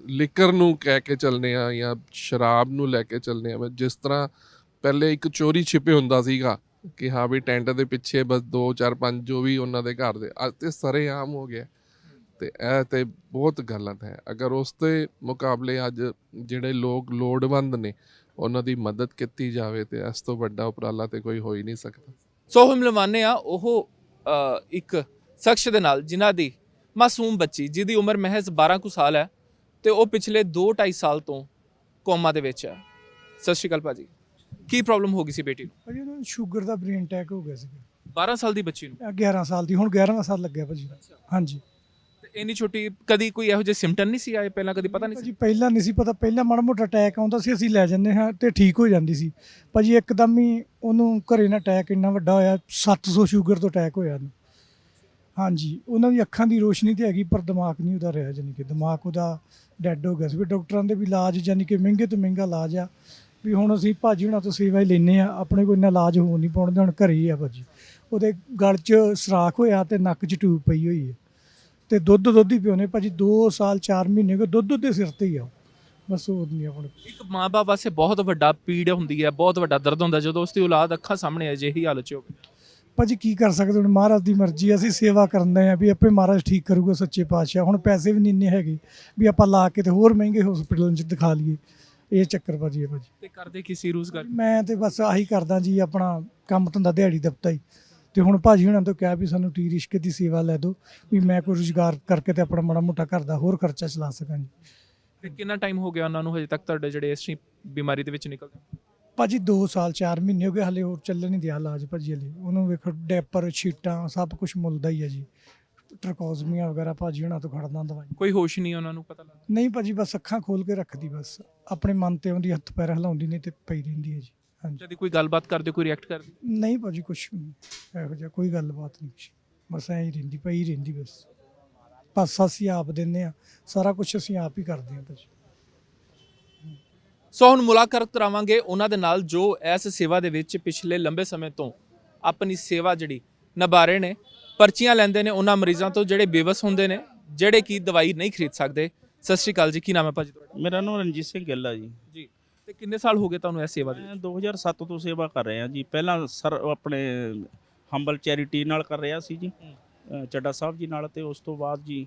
ਲਿਕਰ ਨੂੰ ਕਹਿ ਕੇ ਚੱਲਨੇ ਆ ਜਾਂ ਸ਼ਰਾਬ ਨੂੰ ਲੈ ਕੇ ਚੱਲਨੇ ਆ, ਮੈਂ ਜਿਸ ਤਰ੍ਹਾਂ ਪਹਿਲੇ ਇੱਕ ਚੋਰੀ ਛਿਪੇ ਹੁੰਦਾ ਸੀਗਾ ਕਿ ਹਾਂ ਵੀ ਟੈਂਟ ਦੇ ਪਿੱਛੇ ਬਸ 2 4 5 ਜੋ ਵੀ ਉਹਨਾਂ ਦੇ ਘਰ ਦੇ, ਅੱਜ ਤੇ ਸਰੇਆਮ ਹੋ ਗਿਆ। ਤੇ ਇਹ ਤੇ ਬਹੁਤ ਗਲਤ ਹੈ। ਅਗਰ ਉਸ ਦੇ ਮੁਕਾਬਲੇ ਅੱਜ ਜਿਹੜੇ ਲੋਕ ਲੋੜਵੰਦ ਨੇ, ਉਹਨਾਂ ਦੀ ਮਦਦ ਕੀਤੀ ਜਾਵੇ ਤੇ ਇਸ ਤੋਂ ਵੱਡਾ ਉਪਰਾਲਾ ਤੇ ਕੋਈ ਹੋ ਹੀ ਨਹੀਂ ਸਕਦਾ। ਸੋ ਹਮ ਲਵਾਨੇ ਆ ਉਹ ਇੱਕ ਸ਼ਖਸ ਦੇ ਨਾਲ ਜਿਨ੍ਹਾਂ ਦੀ ਮਾਸੂਮ ਬੱਚੀ, ਜਿਹਦੀ ਉਮਰ ਮਹਿਜ਼ 12 ਕੁ ਸਾਲ ਹੈ ਤੇ ਉਹ ਪਿਛਲੇ 2-2.5 ਸਾਲ ਤੋਂ ਕੋਮਾ ਦੇ ਵਿੱਚ ਹੈ। ਸਤਿ ਸ਼੍ਰੀ ਅਕਾਲ ਭਾਜੀ। ਕੀ ਪ੍ਰੋਬਲਮ ਹੋ ਗਈ ਸੀ ਬੇਟੀ ਨੂੰ? ਭਾਜੀ ਉਹਨਾਂ ਨੂੰ ਸ਼ੂਗਰ ਦਾ ਬ੍ਰੇਨ ਅਟੈਕ ਹੋ ਗਿਆ ਸੀ 12 ਸਾਲ ਦੀ ਬੱਚੀ ਨੂੰ? 11 ਸਾਲ ਦੀ ਹੁਣ 11ਵਾਂ ਸਾਲ ਲੱਗਿਆ ਭਾਜੀ। ਹਾਂਜੀ। ਤੇ ਇੰਨੀ ਛੋਟੀ ਕਦੀ ਕੋਈ ਇਹੋ ਜਿਹੇ ਸਿੰਪਟਮ ਨਹੀਂ ਸੀ ਆਏ? ਪਹਿਲਾਂ ਕਦੀ ਪਤਾ ਨਹੀਂ ਸੀ? ਭਾਜੀ ਪਹਿਲਾਂ ਨਹੀਂ ਸੀ ਪਤਾ। ਪਹਿਲਾਂ ਮਾੜਾ ਮੋਟਾ ਅਟੈਕ ਆਉਂਦਾ ਸੀ ਅਸੀਂ ਲੈ ਜਾਂਦੇ ਹਾਂ ਤੇ ਠੀਕ ਹੋ ਜਾਂਦੀ ਸੀ। ਭਾਜੀ ਇੱਕਦਮ ਹੀ ਉਹਨੂੰ ਘਰੇ ਨਾ ਅਟੈਕ ਇੰਨਾ ਵੱਡਾ ਹੋਇਆ 700 ਸ਼ੂਗਰ ਤੋਂ ਅਟੈਕ ਹੋਇਆ ਉਹਨੂੰ। ਹਾਂਜੀ। ਉਹਨਾਂ ਦੀ ਅੱਖਾਂ ਦੀ ਰੋਸ਼ਨੀ ਤੇ ਹੈਗੀ ਪਰ ਦਿਮਾਗ ਨਹੀਂ ਉਹਦਾ ਰਿਹਾ ਜਾਨੀ ਕਿ ਦਿਮਾਗ ਉਹਦਾ ਡੈੱਡ ਹੋ ਗਿਆ ਸੀ। ਵੀ ਡਾਕਟਰਾਂ ਦੇ ਵੀ ਇਲਾਜ ਜਾਨੀ ਕਿ ਮਹਿੰਗੇ ਤੋਂ ਮਹਿੰਗਾ ਇਲਾਜ ਆ। ਵੀ ਹੁਣ ਅਸੀਂ ਭਾਜੀ ਹੁਣਾਂ ਤੋਂ ਸੇਵਾ ਹੀ ਲੈਨੇ ਆ ਆਪਣੇ ਕੋਲ ਇੰਨਾ ਇਲਾਜ ਹੋ ਨਹੀਂ ਪਾਉਣ ਦੇ ਹੁਣ ਘਰੇ ਹੀ ਆ ਭਾਜੀ। ਉਹਦੇ ਗਲ 'ਚ ਸਰਾਖ ਹੋਇਆ ਤੇ ਨੱਕ 'ਚ ਟਿਊਬ ਪਈ ਹੋਈ ਹੈ। ਤੇ ਦੁੱਧ ਦੁੱਧ ਹੀ ਪਿਉਨੇ ਭਾਜੀ 2 ਸਾਲ 4 ਮਹੀਨੇ ਗਏ ਦੁੱਧ ਦੇ ਸਿਰ ਤੇ ਹੀ ਆ। ਉਹ। ਬਸ ਹੋਰ ਨਹੀਂ ਆਪਣੇ ਇੱਕ ਮਾਂ-ਬਾਪ ਵਾਸਤੇ ਬਹੁਤ ਵੱਡਾ ਪੀੜ ਹੁੰਦੀ ਹੈ ਬਹੁਤ ਵੱਡਾ ਦਰਦ ਹੁੰਦਾ ਜਦੋਂ ਉਸ ਦੀ ਔਲਾਦ ਅੱਖਾਂ ਸਾਹਮਣੇ ਅਜਿਹੀ ਹਾਲਤ 'ਚ ਹੋਵੇ। ਭਾਜੀ ਕੀ ਕਰ ਸਕਦੇ ਹੁਣ? ਮਹਾਰਾਜ ਦੀ ਮਰਜ਼ੀ ਅਸੀਂ ਸੇਵਾ ਕਰਦੇ ਆ ਵੀ ਆਪੇ ਮਹਾਰਾਜ ਠੀਕ ਕਰੂਗਾ ਸੱਚੇ ਪਾਤਸ਼ਾਹ। ਹੁਣ ਪੈਸੇ ਵੀ ਨਹੀਂ ਇੰਨੇ ਹੈਗੇ ਵੀ ਆਪਾਂ ਲਾ ਕੇ ਤੇ ਹੋਰ ਮਹਿੰਗੇ ਹਸਪੀਟਲਾਂ 'ਚ ਦਿਖਾ ਲਈਏ। ਇਹ ਚੱਕਰ ਭਾਜੀ ਹੈ ਭਾਜੀ ਤੇ ਕਰਦੇ ਕੀ ਸੀ ਰੋਜ਼ਗਾਰ? ਮੈਂ ਤੇ ਬਸ ਆਹੀ ਕਰਦਾ ਜੀ ਆਪਣਾ ਕੰਮ ਧੰਦਾ ਦਿਹਾੜੀ ਦਪਤਾ ਹੀ। ਤੇ ਹੁਣ ਭਾਜੀ ਹੁਣਾਂ ਤੋਂ ਕਿਹਾ ਵੀ ਸਾਨੂੰ ਟੀ ਰਿਸ਼ਕੇ ਦੀ ਸੇਵਾ ਲੈ ਦਿਓ ਵੀ ਮੈਂ ਕੋਈ ਰੁਜ਼ਗਾਰ ਕਰਕੇ ਤੇ ਆਪਣਾ ਮਾੜਾ ਮੋਟਾ ਘਰ ਦਾ ਹੋਰ ਖਰਚਾ ਚਲਾ ਸਕਾਂ ਜੀ। ਤੇ ਕਿੰਨਾ ਟਾਈਮ ਹੋ ਗਿਆ ਉਹਨਾਂ ਨੂੰ ਹਜੇ ਤੱਕ ਤੁਹਾਡੇ ਜਿਹੜੇ ਇਸ ਬਿਮਾਰੀ ਦੇ ਵਿੱਚ ਨਿਕਲਦੇ? ਭਾਜੀ 2 ਸਾਲ 4 ਮਹੀਨੇ ਹੋ ਗਏ ਹਲੇ ਹੋਰ ਚੱਲਣ ਨਹੀਂ ਦਿਆ ਇਲਾਜ ਭਾਜੀ ਹਲੇ। ਉਹਨੂੰ ਵੇਖੋ ਡੈਪਰ ਛੀਟਾਂ ਸਭ ਕੁਝ ਮੁੱਲਦਾ ਹੀ ਹੈ ਜੀ। ਟਰਕੋਜ਼ਮੀਆਂ ਵਗੈਰਾ ਭਾਜੀ ਹੁਣਾਂ ਤੋਂ ਖੜਦਾ ਦਵਾਈ ਕੋਈ ਹੋਸ਼ ਨਹੀਂ ਉਹਨਾਂ ਨੂੰ ਪਤਾ ਲੱਗਦਾ? ਨਹੀਂ ਭਾਜੀ ਬਸ ਅੱਖਾਂ ਖੋਲ ਕੇ ਰੱਖਦੀ ਬਸ। ਆਪਣੇ ਮਨ ਤੇ ਆਉਂਦੀ ਹੱਥ ਪੈਰ ਹਿਲਾਉਂਦੀ ਨਹੀਂ ਤੇ ਪਈ ਰਹਿੰਦੀ ਹੈ ਜੀ। ਹਾਂਜੀ। ਜਦ ਕੋਈ ਗੱਲਬਾਤ ਕਰਦੇ ਕੋਈ ਰਿਐਕਟ ਕਰਦੇ? ਨਹੀਂ ਭਾਜੀ ਨਹੀਂ। ਇਹੋ ਜਿਹਾ ਕੋਈ ਗੱਲਬਾਤ ਨਹੀਂ ਕੁਛ ਬਸ ਐਂ ਹੀ ਰਹਿੰਦੀ ਪਈ ਰਹਿੰਦੀ ਬਸ। ਬਸ ਅਸੀਂ ਆਪ ਦਿੰਦੇ ਆ ਸਾਰਾ ਕੁਝ ਅਸੀਂ ਆਪ ਹੀ ਕਰਦੇ ਹਾਂ ਭਾਜੀ। ਸੋ ਹੁਣ ਮੁਲਾਕਾਤ ਕਰਾਵਾਂਗੇ ਉਹਨਾਂ ਦੇ ਨਾਲ ਜੋ ਇਸ ਸੇਵਾ ਦੇ ਵਿੱਚ ਪਿਛਲੇ ਲੰਬੇ ਸਮੇਂ ਤੋਂ ਆਪਣੀ ਸੇਵਾ ਜਿਹੜੀ ਨਿਭਾ ਰਹੇ ਨੇ ਪਰਚੀਆਂ ਲੈਂਦੇ ਨੇ ਉਹਨਾਂ ਮਰੀਜ਼ਾਂ ਤੋਂ ਜਿਹੜੇ ਬੇਵਸ ਹੁੰਦੇ ਨੇ ਜਿਹੜੇ ਕੀ ਦਵਾਈ ਨਹੀਂ ਖਰੀਦ ਸਕਦੇ। ਸਤਿ ਸ਼੍ਰੀ ਅਕਾਲ ਜੀ ਕੀ ਨਾਮ ਹੈ ਭਾਜੀ ਤੁਹਾਡਾ? ਮੇਰਾ ਨਾਮ ਰਣਜੀਤ ਸਿੰਘ ਗਿੱਲ ਆ ਜੀ। ਜੀ ਤੇ ਕਿੰਨੇ ਸਾਲ ਹੋ ਗਏ ਤੁਹਾਨੂੰ ਇਸ ਸੇਵਾ ਦੇ ਮੈਂ 2007 ਤੋਂ ਸੇਵਾ ਕਰ ਰਿਹਾ ਜੀ। ਪਹਿਲਾਂ ਸਰ ਆਪਣੇ ਹੰਬਲ ਚੈਰਿਟੀ ਨਾਲ ਕਰ ਰਿਹਾ ਸੀ ਜੀ। ਚੱਡਾ ਸਾਹਿਬ ਜੀ ਨਾਲ ਤੇ ਉਸ ਤੋਂ ਬਾਅਦ ਜੀ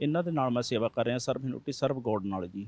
ਇਹਨਾਂ ਦੇ ਨਾਲ ਮੈਂ ਸੇਵਾ ਕਰ ਰਿਹਾ ਸਰਵ ਹਿਊਮਨਿਟੀ ਸਰਵ ਗੋਡ ਨਾਲ ਜੀ।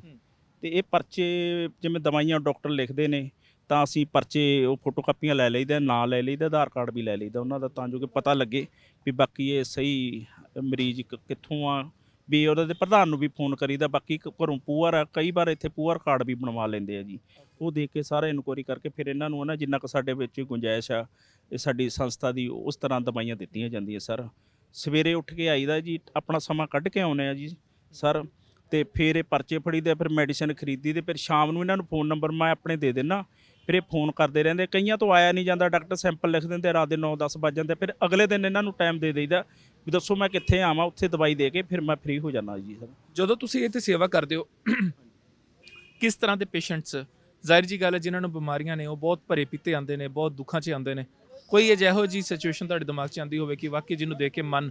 ਤੇ ਇਹ ਪਰਚੇ ਜਿਵੇਂ ਦਵਾਈਆਂ ਡਾਕਟਰ ਲਿਖਦੇ ਨੇ ਤਾਂ ਅਸੀਂ ਪਰਚੇ, ਉਹ ਫੋਟੋ ਕਾਪੀਆਂ ਲੈ ਲਈਦਾ, ਨਾਂ ਲੈ ਲਈਦਾ, ਆਧਾਰ ਕਾਰਡ ਵੀ ਲੈ ਲਈਦਾ ਉਹਨਾਂ ਦਾ ਤਾਂ ਜੋ ਕਿ ਪਤਾ ਲੱਗੇ ਵੀ ਬਾਕੀ ਇਹ ਸਹੀ ਮਰੀਜ਼ ਕਿ- ਕਿੱਥੋਂ ਆ, ਵੀ ਉਹਦੇ ਦੇ ਪ੍ਰਧਾਨ ਨੂੰ ਵੀ ਫੋਨ ਕਰੀਦਾ, ਬਾਕੀ ਇੱਕ ਘਰੋਂ ਪੂਅਰ ਆ, ਕਈ ਵਾਰ ਇੱਥੇ ਪੂਅਰ ਕਾਰਡ ਵੀ ਬਣਵਾ ਲੈਂਦੇ ਆ ਜੀ। ਉਹ ਦੇਖ ਕੇ ਸਾਰਾ ਇਨਕੁਆਰੀ ਕਰਕੇ ਫਿਰ ਇਹਨਾਂ ਨੂੰ ਨਾ, ਜਿੰਨਾ ਕੁ ਸਾਡੇ ਵਿੱਚ ਗੁੰਜਾਇਸ਼ ਆ, ਇਹ ਸਾਡੀ ਸੰਸਥਾ ਦੀ ਉਸ ਤਰ੍ਹਾਂ ਦਵਾਈਆਂ ਦਿੱਤੀਆਂ ਜਾਂਦੀਆਂ, ਸਰ। ਸਵੇਰੇ ਉੱਠ ਕੇ ਆਈਦਾ ਜੀ, ਆਪਣਾ ਸਮਾਂ ਕੱਢ ਕੇ ਆਉਨੇ ਆ ਜੀ, ਸਰ। ਤੇ ਫਿਰ ਇਹ ਪਰਚੇ ਫੜੀਦੇ ਫਿਰ ਮੈਡੀਸਨ ਖਰੀਦੀ ਤੇ ਫਿਰ ਸ਼ਾਮ ਨੂੰ ਇਹਨਾਂ ਨੂੰ ਫੋਨ ਨੰਬਰ ਮੈਂ ਆਪਣੇ ਦੇ ਦੇਣਾ ਫਿਰ ਇਹ ਫੋਨ ਕਰਦੇ ਰਹਿੰਦੇ, ਕਈਆਂ ਤੋਂ ਆਇਆ ਨਹੀਂ ਜਾਂਦਾ, ਡਾਕਟਰ ਸੈਂਪਲ ਲਿਖ ਦਿੰਦੇ ਰਾਤ ਦੇ 9-10 ਵੱਜ ਜਾਂਦੇ ਫਿਰ ਅਗਲੇ ਦਿਨ ਇਹਨਾਂ ਨੂੰ ਟਾਈਮ ਦੇ ਦੇਈਦਾ ਵੀ ਦੱਸੋ ਮੈਂ ਕਿੱਥੇ ਆਵਾਂ, ਉੱਥੇ ਦਵਾਈ ਦੇ ਕੇ ਫਿਰ ਮੈਂ ਫ੍ਰੀ ਹੋ ਜਾਣਾ ਜੀ ਸਰ। ਜਦੋਂ ਤੁਸੀਂ ਇੱਥੇ ਸੇਵਾ ਕਰਦੇ ਹੋ, ਕਿਸ ਤਰ੍ਹਾਂ ਦੇ ਪੇਸ਼ੈਂਟਸ ਜ਼ਾਹਿਰ ਜੀ ਗੱਲ ਹੈ, ਜਿਨ੍ਹਾਂ ਨੂੰ ਬਿਮਾਰੀਆਂ ਨੇ, ਉਹ ਬਹੁਤ ਭਰੇ ਪੀਤੇ ਆਉਂਦੇ ਨੇ, ਬਹੁਤ ਦੁੱਖਾਂ 'ਚ ਆਉਂਦੇ ਨੇ। ਕੋਈ ਅਜਿਹੋ ਜੀ ਸਿਚੁਏਸ਼ਨ ਤੁਹਾਡੇ ਦਿਮਾਗ 'ਚ ਆਉਂਦੀ ਹੋਵੇ ਕਿ ਵਾਕਈ ਜਿਹਨੂੰ ਦੇਖ ਕੇ ਮਨ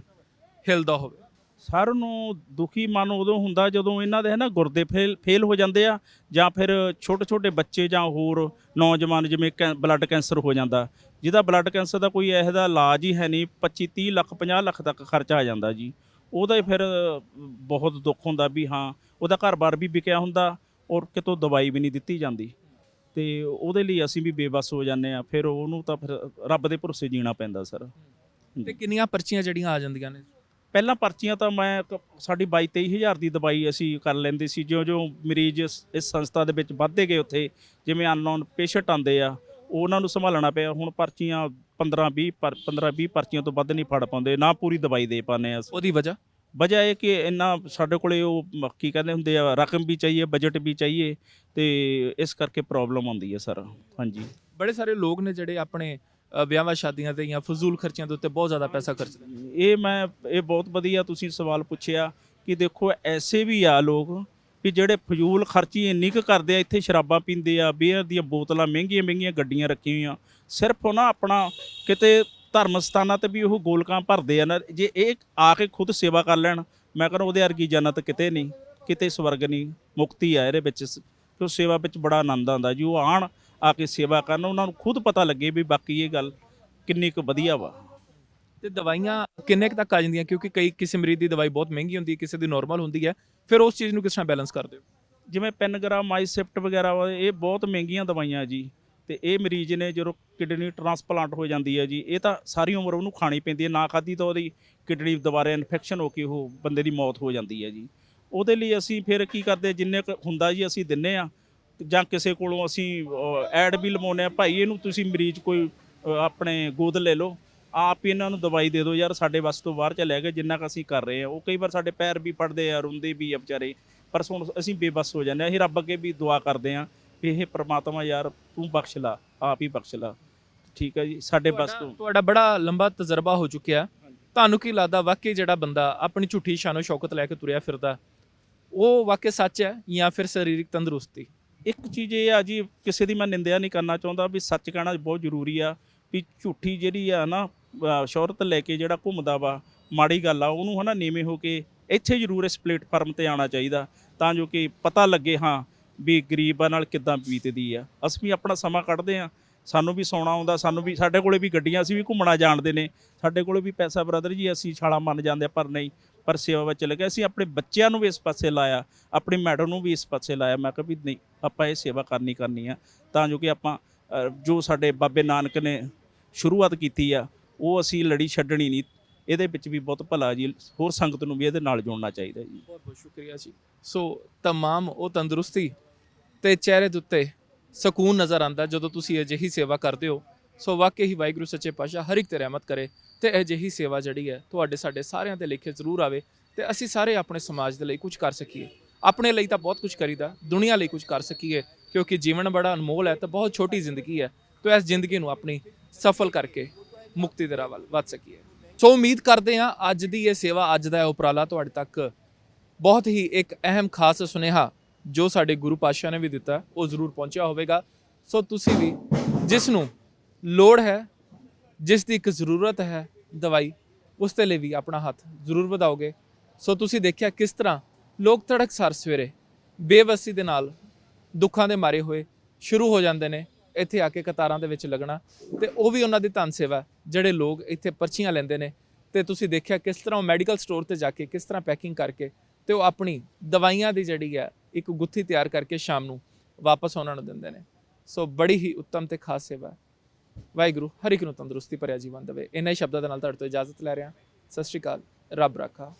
ਹਿਲਦਾ ਹੋਵੇ? ਸਰ ਨੂੰ ਦੁਖੀ ਮਨ ਉਦੋਂ ਹੁੰਦਾ ਜਦੋਂ ਇਹਨਾਂ ਦੇ ਹੈ ਨਾ ਗੁਰਦੇ ਫੇਲ ਫੇਲ ਹੋ ਜਾਂਦੇ ਆ ਜਾਂ ਫਿਰ ਛੋਟੇ ਛੋਟੇ ਬੱਚੇ ਜਾਂ ਹੋਰ ਨੌਜਵਾਨ ਜਿਵੇਂ ਬਲੱਡ ਕੈਂਸਰ ਹੋ ਜਾਂਦਾ। ਜਿਹਦਾ ਬਲੱਡ ਕੈਂਸਰ ਦਾ ਕੋਈ ਇਹੋ ਜਿਹਾ ਇਲਾਜ ਹੀ ਹੈ ਨਹੀਂ 25 30 ਲੱਖ 50 ਲੱਖ ਤੱਕ ਖਰਚਾ ਆ ਜਾਂਦਾ ਜੀ। ਉਹਦਾ ਹੀ ਫਿਰ ਬਹੁਤ ਦੁੱਖ ਹੁੰਦਾ ਵੀ ਹਾਂ, ਉਹਦਾ ਘਰ-ਬਾਰ ਵੀ ਵਿਕਿਆ ਹੁੰਦਾ ਔਰ ਕਿਤੋਂ ਦਵਾਈ ਵੀ ਨਹੀਂ ਦਿੱਤੀ ਜਾਂਦੀ। ਤੇ ਉਹਦੇ ਲਈ ਅਸੀਂ ਵੀ ਬੇਬਸ ਹੋ ਜਾਂਦੇ ਆ ਫਿਰ ਉਹਨੂੰ ਤਾਂ ਫਿਰ ਰੱਬ ਦੇ ਭਰੋਸੇ ਜੀਣਾ ਪੈਂਦਾ ਸਰ। ਤੇ ਕਿੰਨੀਆਂ ਪਰਚੀਆਂ ਜਿਹੜੀਆਂ ਆ ਜਾਂਦੀਆਂ ਨੇ? ਪਹਿਲਾਂ ਪਰਚੀਆਂ ਤਾਂ ਮੈਂ ਕ- ਸਾਡੀ 22 23000 ਦੀ ਦਵਾਈ ਅਸੀਂ ਕਰ ਲੈਂਦੇ ਸੀ ਜਿਉਂ-ਜਿਉਂ ਮਰੀਜ਼ ਇਸ ਇਸ ਸੰਸਥਾ ਦੇ ਵਿੱਚ ਵੱਧਦੇ ਗਏ ਉੱਥੇ ਜਿਵੇਂ ਅਨਨੋਨ ਪੇਸ਼ੈਂਟ ਆਉਂਦੇ ਆ ਉਹਨਾਂ ਨੂੰ ਸੰਭਾਲਣਾ ਪਿਆ ਹੁਣ ਪਰਚੀਆਂ 15 20 ਪਰ 15 20 ਪਰਚੀਆਂ ਤੋਂ ਵੱਧ ਨਹੀਂ ਫੜ ਪਾਉਂਦੇ ਨਾ ਪੂਰੀ ਦਵਾਈ ਦੇ ਪਾਉਂਦੇ ਆ ਉਹਦੀ ਵਜ੍ਹਾ? ਵਜ੍ਹਾ ਇਹ ਕਿ ਇੰਨਾ ਸਾਡੇ ਕੋਲੇ ਉਹ ਮ- ਕੀ ਕਹਿੰਦੇ ਹੁੰਦੇ ਆ ਰਕਮ ਵੀ ਚਾਹੀਏ ਬਜਟ ਵੀ ਚਾਹੀਏ ਤੇ ਇਸ ਕਰਕੇ ਪ੍ਰੋਬਲਮ ਆਉਂਦੀ ਹੈ ਸਰ ਹਾਂਜੀ। ਬੜੇ ਸਾਰੇ ਲੋਕ ਨੇ ਜਿਹੜੇ ਆਪਣੇ ਵਿਆਹਾਂ ਸ਼ਾਦੀਆਂ ਤੇ ਜਾਂ ਫਜ਼ੂਲ ਖਰਚਿਆਂ ਦੇ ਉੱਤੇ ਬਹੁਤ ਜ਼ਿਆਦਾ ਪੈਸਾ ਖਰਚਦੇ ਨੇ ਇਹ ਮੈਂ, ਇਹ ਬਹੁਤ ਵਧੀਆ ਤੁਸੀਂ ਸਵਾਲ ਪੁੱਛਿਆ ਕਿ ਦੇਖੋ ਐਸੇ ਵੀ ਆ ਲੋਕ ਵੀ ਜਿਹੜੇ ਫਜ਼ੂਲ ਖਰਚੀ ਇੰਨੀ ਕੁ ਕਰਦੇ ਆ, ਇੱਥੇ ਸ਼ਰਾਬਾਂ ਪੀਂਦੇ ਆ, ਬੀਅਰ ਦੀਆਂ ਬੋਤਲਾਂ ਮਹਿੰਗੀਆਂ ਮਹਿੰਗੀਆਂ ਗੱਡੀਆਂ ਰੱਖੀਆਂ ਹੋਈਆਂ। ਸਿਰਫ ਉਹ ਨਾ ਆਪਣਾ ਕਿਤੇ ਧਰਮ ਸਥਾਨਾਂ ਤੇ ਵੀ ਉਹ ਗੋਲਕਾਂ ਭਰਦੇ ਆ ਨਾ, ਜੇ ਇਹ ਆ ਕੇ ਖੁਦ ਸੇਵਾ ਕਰ ਲੈਣ, ਮੈਂ ਕਹਿੰਦਾ ਉਹਦੇ ਵਰਗੀ ਜੰਨਤ ਕਿਤੇ ਨਹੀਂ, ਕਿਤੇ ਸਵਰਗ ਨਹੀਂ, ਮੁਕਤੀ ਆ ਇਹਦੇ ਵਿੱਚ ਕਿਉਂ ਸੇਵਾ ਵਿੱਚ ਬੜਾ ਆਨੰਦ ਆਉਂਦਾ। ਜੀ ਉਹ ਆਣ ਆ ਕੇ ਸੇਵਾ ਕਰਨ ਉਹਨਾਂ ਨੂੰ ਖੁਦ ਪਤਾ ਲੱਗੇ ਵੀ ਬਾਕੀ ਇਹ ਗੱਲ ਕਿੰਨੀ ਕੁ ਵਧੀਆ ਵਾ। ਤੇ ਦਵਾਈਆਂ ਕਿੰਨੇ ਕੁ ਤੱਕ ਆ ਜਾਂਦੀਆਂ? ਕਿਉਂਕਿ ਕਈ ਕਿਸੇ ਮਰੀਜ਼ ਦੀ ਦਵਾਈ ਬਹੁਤ ਮਹਿੰਗੀ ਹੁੰਦੀ ਹੈ ਕਿਸੇ ਦੀ ਨਾਰਮਲ ਹੁੰਦੀ ਹੈ ਫਿਰ ਉਸ ਚੀਜ਼ ਨੂੰ ਕਿਸ ਤਰ੍ਹਾਂ ਬੈਲੈਂਸ ਕਰਦੇ ਹੋ? ਜਿਵੇਂ ਪੈਨਗ੍ਰਾਮ ਮਾਈਸੈਪਟ ਵਗੈਰਾ ਵਾ ਇਹ ਬਹੁਤ ਮਹਿੰਗੀਆਂ ਦਵਾਈਆਂ ਜੀ। ਤੇ ਇਹ ਮਰੀਜ਼ ਨੇ ਜਦੋਂ ਕਿਡਨੀ ਟ੍ਰਾਂਸਪਲਾਂਟ ਹੋ ਜਾਂਦੀ ਹੈ ਜੀ ਇਹ ਤਾਂ ਸਾਰੀ ਉਮਰ ਉਹਨੂੰ ਖਾਣੀ ਪੈਂਦੀ ਹੈ ਨਾ ਖਾਧੀ ਤਾਂ ਉਹਦੀ ਕਿਡਨੀ ਦੁਬਾਰਾ ਇਨਫੈਕਸ਼ਨ ਹੋ ਕੇ ਉਹ ਬੰਦੇ ਦੀ ਮੌਤ ਹੋ ਜਾਂਦੀ ਹੈ ਜੀ। ਉਹਦੇ ਲਈ ਅਸੀਂ ਫਿਰ ਕੀ ਕਰਦੇ ਜਿੰਨੇ ਕੁ ਹੁੰਦਾ ਜੀ ਅਸੀਂ ਦਿੰਨੇ ਆ ਜਾਂ ਕਿਸੇ ਕੋਲੋਂ ਅਸੀਂ ਐਡ ਵੀ ਲਵਾਉਂਦੇ ਆ ਭਾਈ ਇਹਨੂੰ ਤੁਸੀਂ ਮਰੀਜ਼ ਕੋਈ ਆਪਣੇ ਗੋਦ ਲੈ ਲਓ ਆਪ ਹੀ ਇਹਨਾਂ ਨੂੰ ਦਵਾਈ ਦੇ ਦਿਓ ਯਾਰ ਸਾਡੇ ਵੱਸ ਤੋਂ ਬਾਹਰ ਚੱਲਿਆ ਗਿਆ ਜਿੰਨਾ ਕੁ ਅਸੀਂ ਕਰ ਰਹੇ ਆ ਉਹ ਕਈ ਵਾਰ ਸਾਡੇ ਪੈਰ ਵੀ ਪੜਦੇ ਆ ਰੋਂਦੇ ਵੀ ਆ ਵਿਚਾਰੇ ਪਰ ਹੁਣ ਅਸੀਂ ਬੇਬਸ ਹੋ ਜਾਂਦੇ ਆ ਅਸੀਂ ਰੱਬ ਅੱਗੇ ਵੀ ਦੁਆ ਕਰਦੇ ਆ ਵੀ ਇਹ ਪ੍ਰਮਾਤਮਾ ਯਾਰ ਤੂੰ ਬਖਸ਼ ਲਾ ਆਪ ਹੀ ਬਖਸ਼ ਲਾ। ਠੀਕ ਹੈ ਜੀ ਸਾਡੇ ਵੱਸ ਤੁਹਾਡਾ- ਤੋਂ। ਤੁਹਾਡਾ ਬੜਾ ਲੰਬਾ ਤਜਰਬਾ ਹੋ ਚੁੱਕਿਆ। ਤੁਹਾਨੂੰ ਕੀ ਲੱਗਦਾ ਵਾਕਈ ਜਿਹੜਾ ਬੰਦਾ ਆਪਣੀ ਝੂਠੀ ਸ਼ਾਨੋ ਸ਼ੌਕਤ ਲੈ ਕੇ ਤੁਰਿਆ ਫਿਰਦਾ ਉਹ ਵਾਕਈ ਸੱਚ ਹੈ ਜਾਂ ਫਿਰ ਸਰੀਰਕ ਤੰਦਰੁਸਤੀ? ਇੱਕ ਚੀਜ਼ ਇਹ ਆ ਜੀ, ਕਿਸੇ ਦੀ ਮੈਂ ਨਿੰਦਿਆ ਨਹੀਂ ਕਰਨਾ ਚਾਹੁੰਦਾ ਵੀ ਸੱਚ ਕਹਿਣਾ ਬਹੁਤ ਜ਼ਰੂਰੀ ਆ ਵੀ ਝੂਠੀ ਜਿਹੜੀ ਆ ਨਾ, ਅਹ, ਸ਼ੋਹਰਤ ਲੈ ਕੇ ਜਿਹੜਾ ਘੁੰਮਦਾ ਵਾ, ਮਾੜੀ ਗੱਲ ਆ, ਉਹਨੂੰ ਹਨਾ ਨੀਵੇਂ ਹੋ ਕੇ ਇੱਥੇ ਜ਼ਰੂਰ ਇਸ ਪਲੇਟਫਾਰਮ ਤੇ ਆਉਣਾ ਚਾਹੀਦਾ ਤਾਂ ਜੋ ਕਿ ਪਤਾ ਲੱਗੇ ਹਾਂ ਵੀ ਗਰੀਬਾਂ ਨਾਲ ਕਿੱਦਾਂ ਬੀਤਦੀ ਆ। ਅਸੀਂ ਵੀ ਆਪਣਾ ਸਮਾਂ ਕੱਢਦੇ ਆ ਸਾਨੂੰ ਵੀ ਸੌਣਾ ਆਉਂਦਾ, ਸਾਨੂੰ ਵੀ, ਸਾਡੇ ਕੋਲੇ ਵੀ ਗੱਡੀਆਂ ਅਸੀਂ ਵੀ ਘੁੰਮਣਾ ਜਾਣਦੇ ਨੇ, ਸਾਡੇ ਕੋਲੇ ਵੀ ਪੈਸਾ ਬ੍ਰਦਰ ਜੀ ਅਸੀਂ ਛਾਲਾ ਮੰਨ ਜਾਂਦੇ ਪਰ ਨਹੀਂ ਪਰ ਸੇਵਾ ਵਿੱਚ ਚਲੇ ਗਏ ਅਸੀਂ ਆਪਣੇ ਬੱਚਿਆਂ ਨੂੰ ਵੀ ਇਸ ਪਾਸੇ ਲਾਇਆ, ਆਪਣੀ ਮੈਡਮ ਨੂੰ ਵੀ ਇਸ ਪਾਸੇ ਲਾਇਆ। ਮੈਂ ਕਿਹਾ ਵੀ ਨਹੀਂ, ਆਪਾਂ ਇਹ ਸੇਵਾ ਕਰਨੀ ਕਰਨੀ ਆ। ਤਾਂ ਜੋ ਕਿ ਆਪਾਂ ਜੋ ਸਾਡੇ ਬਾਬੇ ਨਾਨਕ ਨੇ ਸ਼ੁਰੂਆਤ ਕੀਤੀ ਆ, ਉਹ ਅਸੀਂ ਲੜੀ ਛੱਡਣੀ ਨਹੀਂ। ਇਹਦੇ ਵਿੱਚ ਵੀ ਬਹੁਤ ਭਲਾ ਜੀ, ਹੋਰ ਸੰਗਤ ਨੂੰ ਵੀ ਇਹਦੇ ਨਾਲ ਜੋੜਨਾ ਚਾਹੀਦਾ ਜੀ। ਬਹੁਤ ਬਹੁਤ ਸ਼ੁਕਰੀਆ ਜੀ। ਸੋ ਤਮਾਮ ਉਹ ਤੰਦਰੁਸਤੀ ਤੇ ਚਿਹਰੇ ਦੇ ਉੱਤੇ ਸਕੂਨ ਨਜ਼ਰ ਆਉਂਦਾ ਜਦੋਂ ਤੁਸੀਂ ਅਜਿਹੀ ਸੇਵਾ ਕਰਦੇ ਹੋ। ਸੋ ਵਾਕਈ ਹੀ ਵਾਹਿਗੁਰੂ ਸੱਚੇ ਪਾਤਸ਼ਾਹ ਹਰ ਇੱਕ ਤੇ ਰਹਿਮਤ ਕਰੇ। ਤੇ ਅਜਿਹੀ ਸੇਵਾ ਜਿਹੜੀ ਹੈ ਤੁਹਾਡੇ ਸਾਡੇ ਸਾਰਿਆਂ ਦੇ ਲੇਖੇ ਜ਼ਰੂਰ ਆਵੇ ਤੇ ਅਸੀਂ ਸਾਰੇ ਆਪਣੇ ਸਮਾਜ ਦੇ ਲਈ ਕੁਝ ਕਰ ਸਕੀਏ। ਆਪਣੇ ਲਈ ਤਾਂ ਬਹੁਤ ਕੁਝ ਕਰੀਦਾ, ਦੁਨੀਆ ਲਈ ਕੁਝ ਕਰ ਸਕੀਏ, ਕਿਉਂਕਿ ਜੀਵਨ ਬੜਾ ਅਨਮੋਲ ਹੈ ਤੇ ਬਹੁਤ ਛੋਟੀ ਜ਼ਿੰਦਗੀ ਹੈ। ਤੇ ਇਸ ਜ਼ਿੰਦਗੀ ਨੂੰ ਆਪਣੀ ਸਫਲ ਕਰਕੇ ਮੁਕਤੀ ਦੇ ਰਾਹ ਵੱਲ ਵੱਧ ਸਕੀਏ। ਸੋ ਉਮੀਦ ਕਰਦੇ ਹਾਂ ਅੱਜ ਦੀ ਇਹ ਸੇਵਾ, ਅੱਜ ਦਾ ਇਹ ਉਪਰਾਲਾ ਤੁਹਾਡੇ ਤੱਕ ਬਹੁਤ ਹੀ ਇੱਕ ਅਹਿਮ, ਖਾਸ ਸੁਨੇਹਾ ਜੋ ਸਾਡੇ ਗੁਰੂ ਪਾਤਸ਼ਾਹ ਨੇ ਵੀ ਦਿੱਤਾ, ਉਹ ਜ਼ਰੂਰ ਪਹੁੰਚਿਆ ਹੋਵੇਗਾ। ਸੋ ਤੁਸੀਂ ਵੀ ਜਿਸ ਨੂੰ ਲੋੜ ਹੈ ਜਿਸ ਦੀ ਇੱਕ ਜ਼ਰੂਰਤ ਹੈ ਦਵਾਈ, ਉਸ ਦੇ ਲਈ ਵੀ ਆਪਣਾ ਹੱਥ ਜ਼ਰੂਰ ਵਧਾਓਗੇ। ਸੋ ਤੁਸੀਂ ਦੇਖਿਆ ਕਿਸ ਤਰ੍ਹਾਂ ਲੋਕ ਤੜਕਸਾਰ ਸਵੇਰੇ ਬੇਵਸੀ ਦੇ ਨਾਲ ਦੁੱਖਾਂ ਦੇ ਮਾਰੇ ਹੋਏ ਸ਼ੁਰੂ ਹੋ ਜਾਂਦੇ ਨੇ, ਇੱਥੇ ਆ ਕੇ ਕਤਾਰਾਂ ਦੇ ਵਿੱਚ ਲੱਗਣਾ। ਤੇ ਉਹ ਵੀ ਉਹਨਾਂ ਦੀ ਧਨ ਸੇਵਾ ਜਿਹੜੇ ਲੋਕ ਇੱਥੇ ਪਰਚੀਆਂ ਲੈਂਦੇ ਨੇ। ਤੇ ਤੁਸੀਂ ਦੇਖਿਆ ਕਿਸ ਤਰ੍ਹਾਂ ਉਹ ਮੈਡੀਕਲ ਸਟੋਰ ਤੇ ਜਾ ਕੇ ਕਿਸ ਤਰ੍ਹਾਂ ਪੈਕਿੰਗ ਕਰਕੇ ਤੇ ਉਹ ਆਪਣੀ ਦਵਾਈਆਂ ਦੀ ਜਿਹੜੀ ਹੈ, ਇੱਕ ਗੁੱਥੀ ਤਿਆਰ ਕਰਕੇ ਸ਼ਾਮ ਨੂੰ ਵਾਪਸ ਉਹਨਾਂ ਨੂੰ ਦਿੰਦੇ ਨੇ। ਸੋ ਬੜੀ ਹੀ ਉੱਤਮ ਤੇ ਖਾਸ ਸੇਵਾ ਹੈ। ਵਾਹਿਗੁਰੂ, ਹਰ ਇੱਕ ਨੂੰ ਤੰਦਰੁਸਤੀ ਭਰਿਆ ਜੀਵਨ ਦੇਵੇ। ਇਨ੍ਹਾਂ ਹੀ ਸ਼ਬਦਾਂ ਦੇ ਨਾਲ ਤੁਹਾਡੇ ਤੋਂ ਇਜਾਜ਼ਤ ਲੈ ਰਿਹਾ ਸਤਿ ਸ਼੍ਰੀ ਅਕਾਲ। ਰੱਬ ਰਾਖਾ।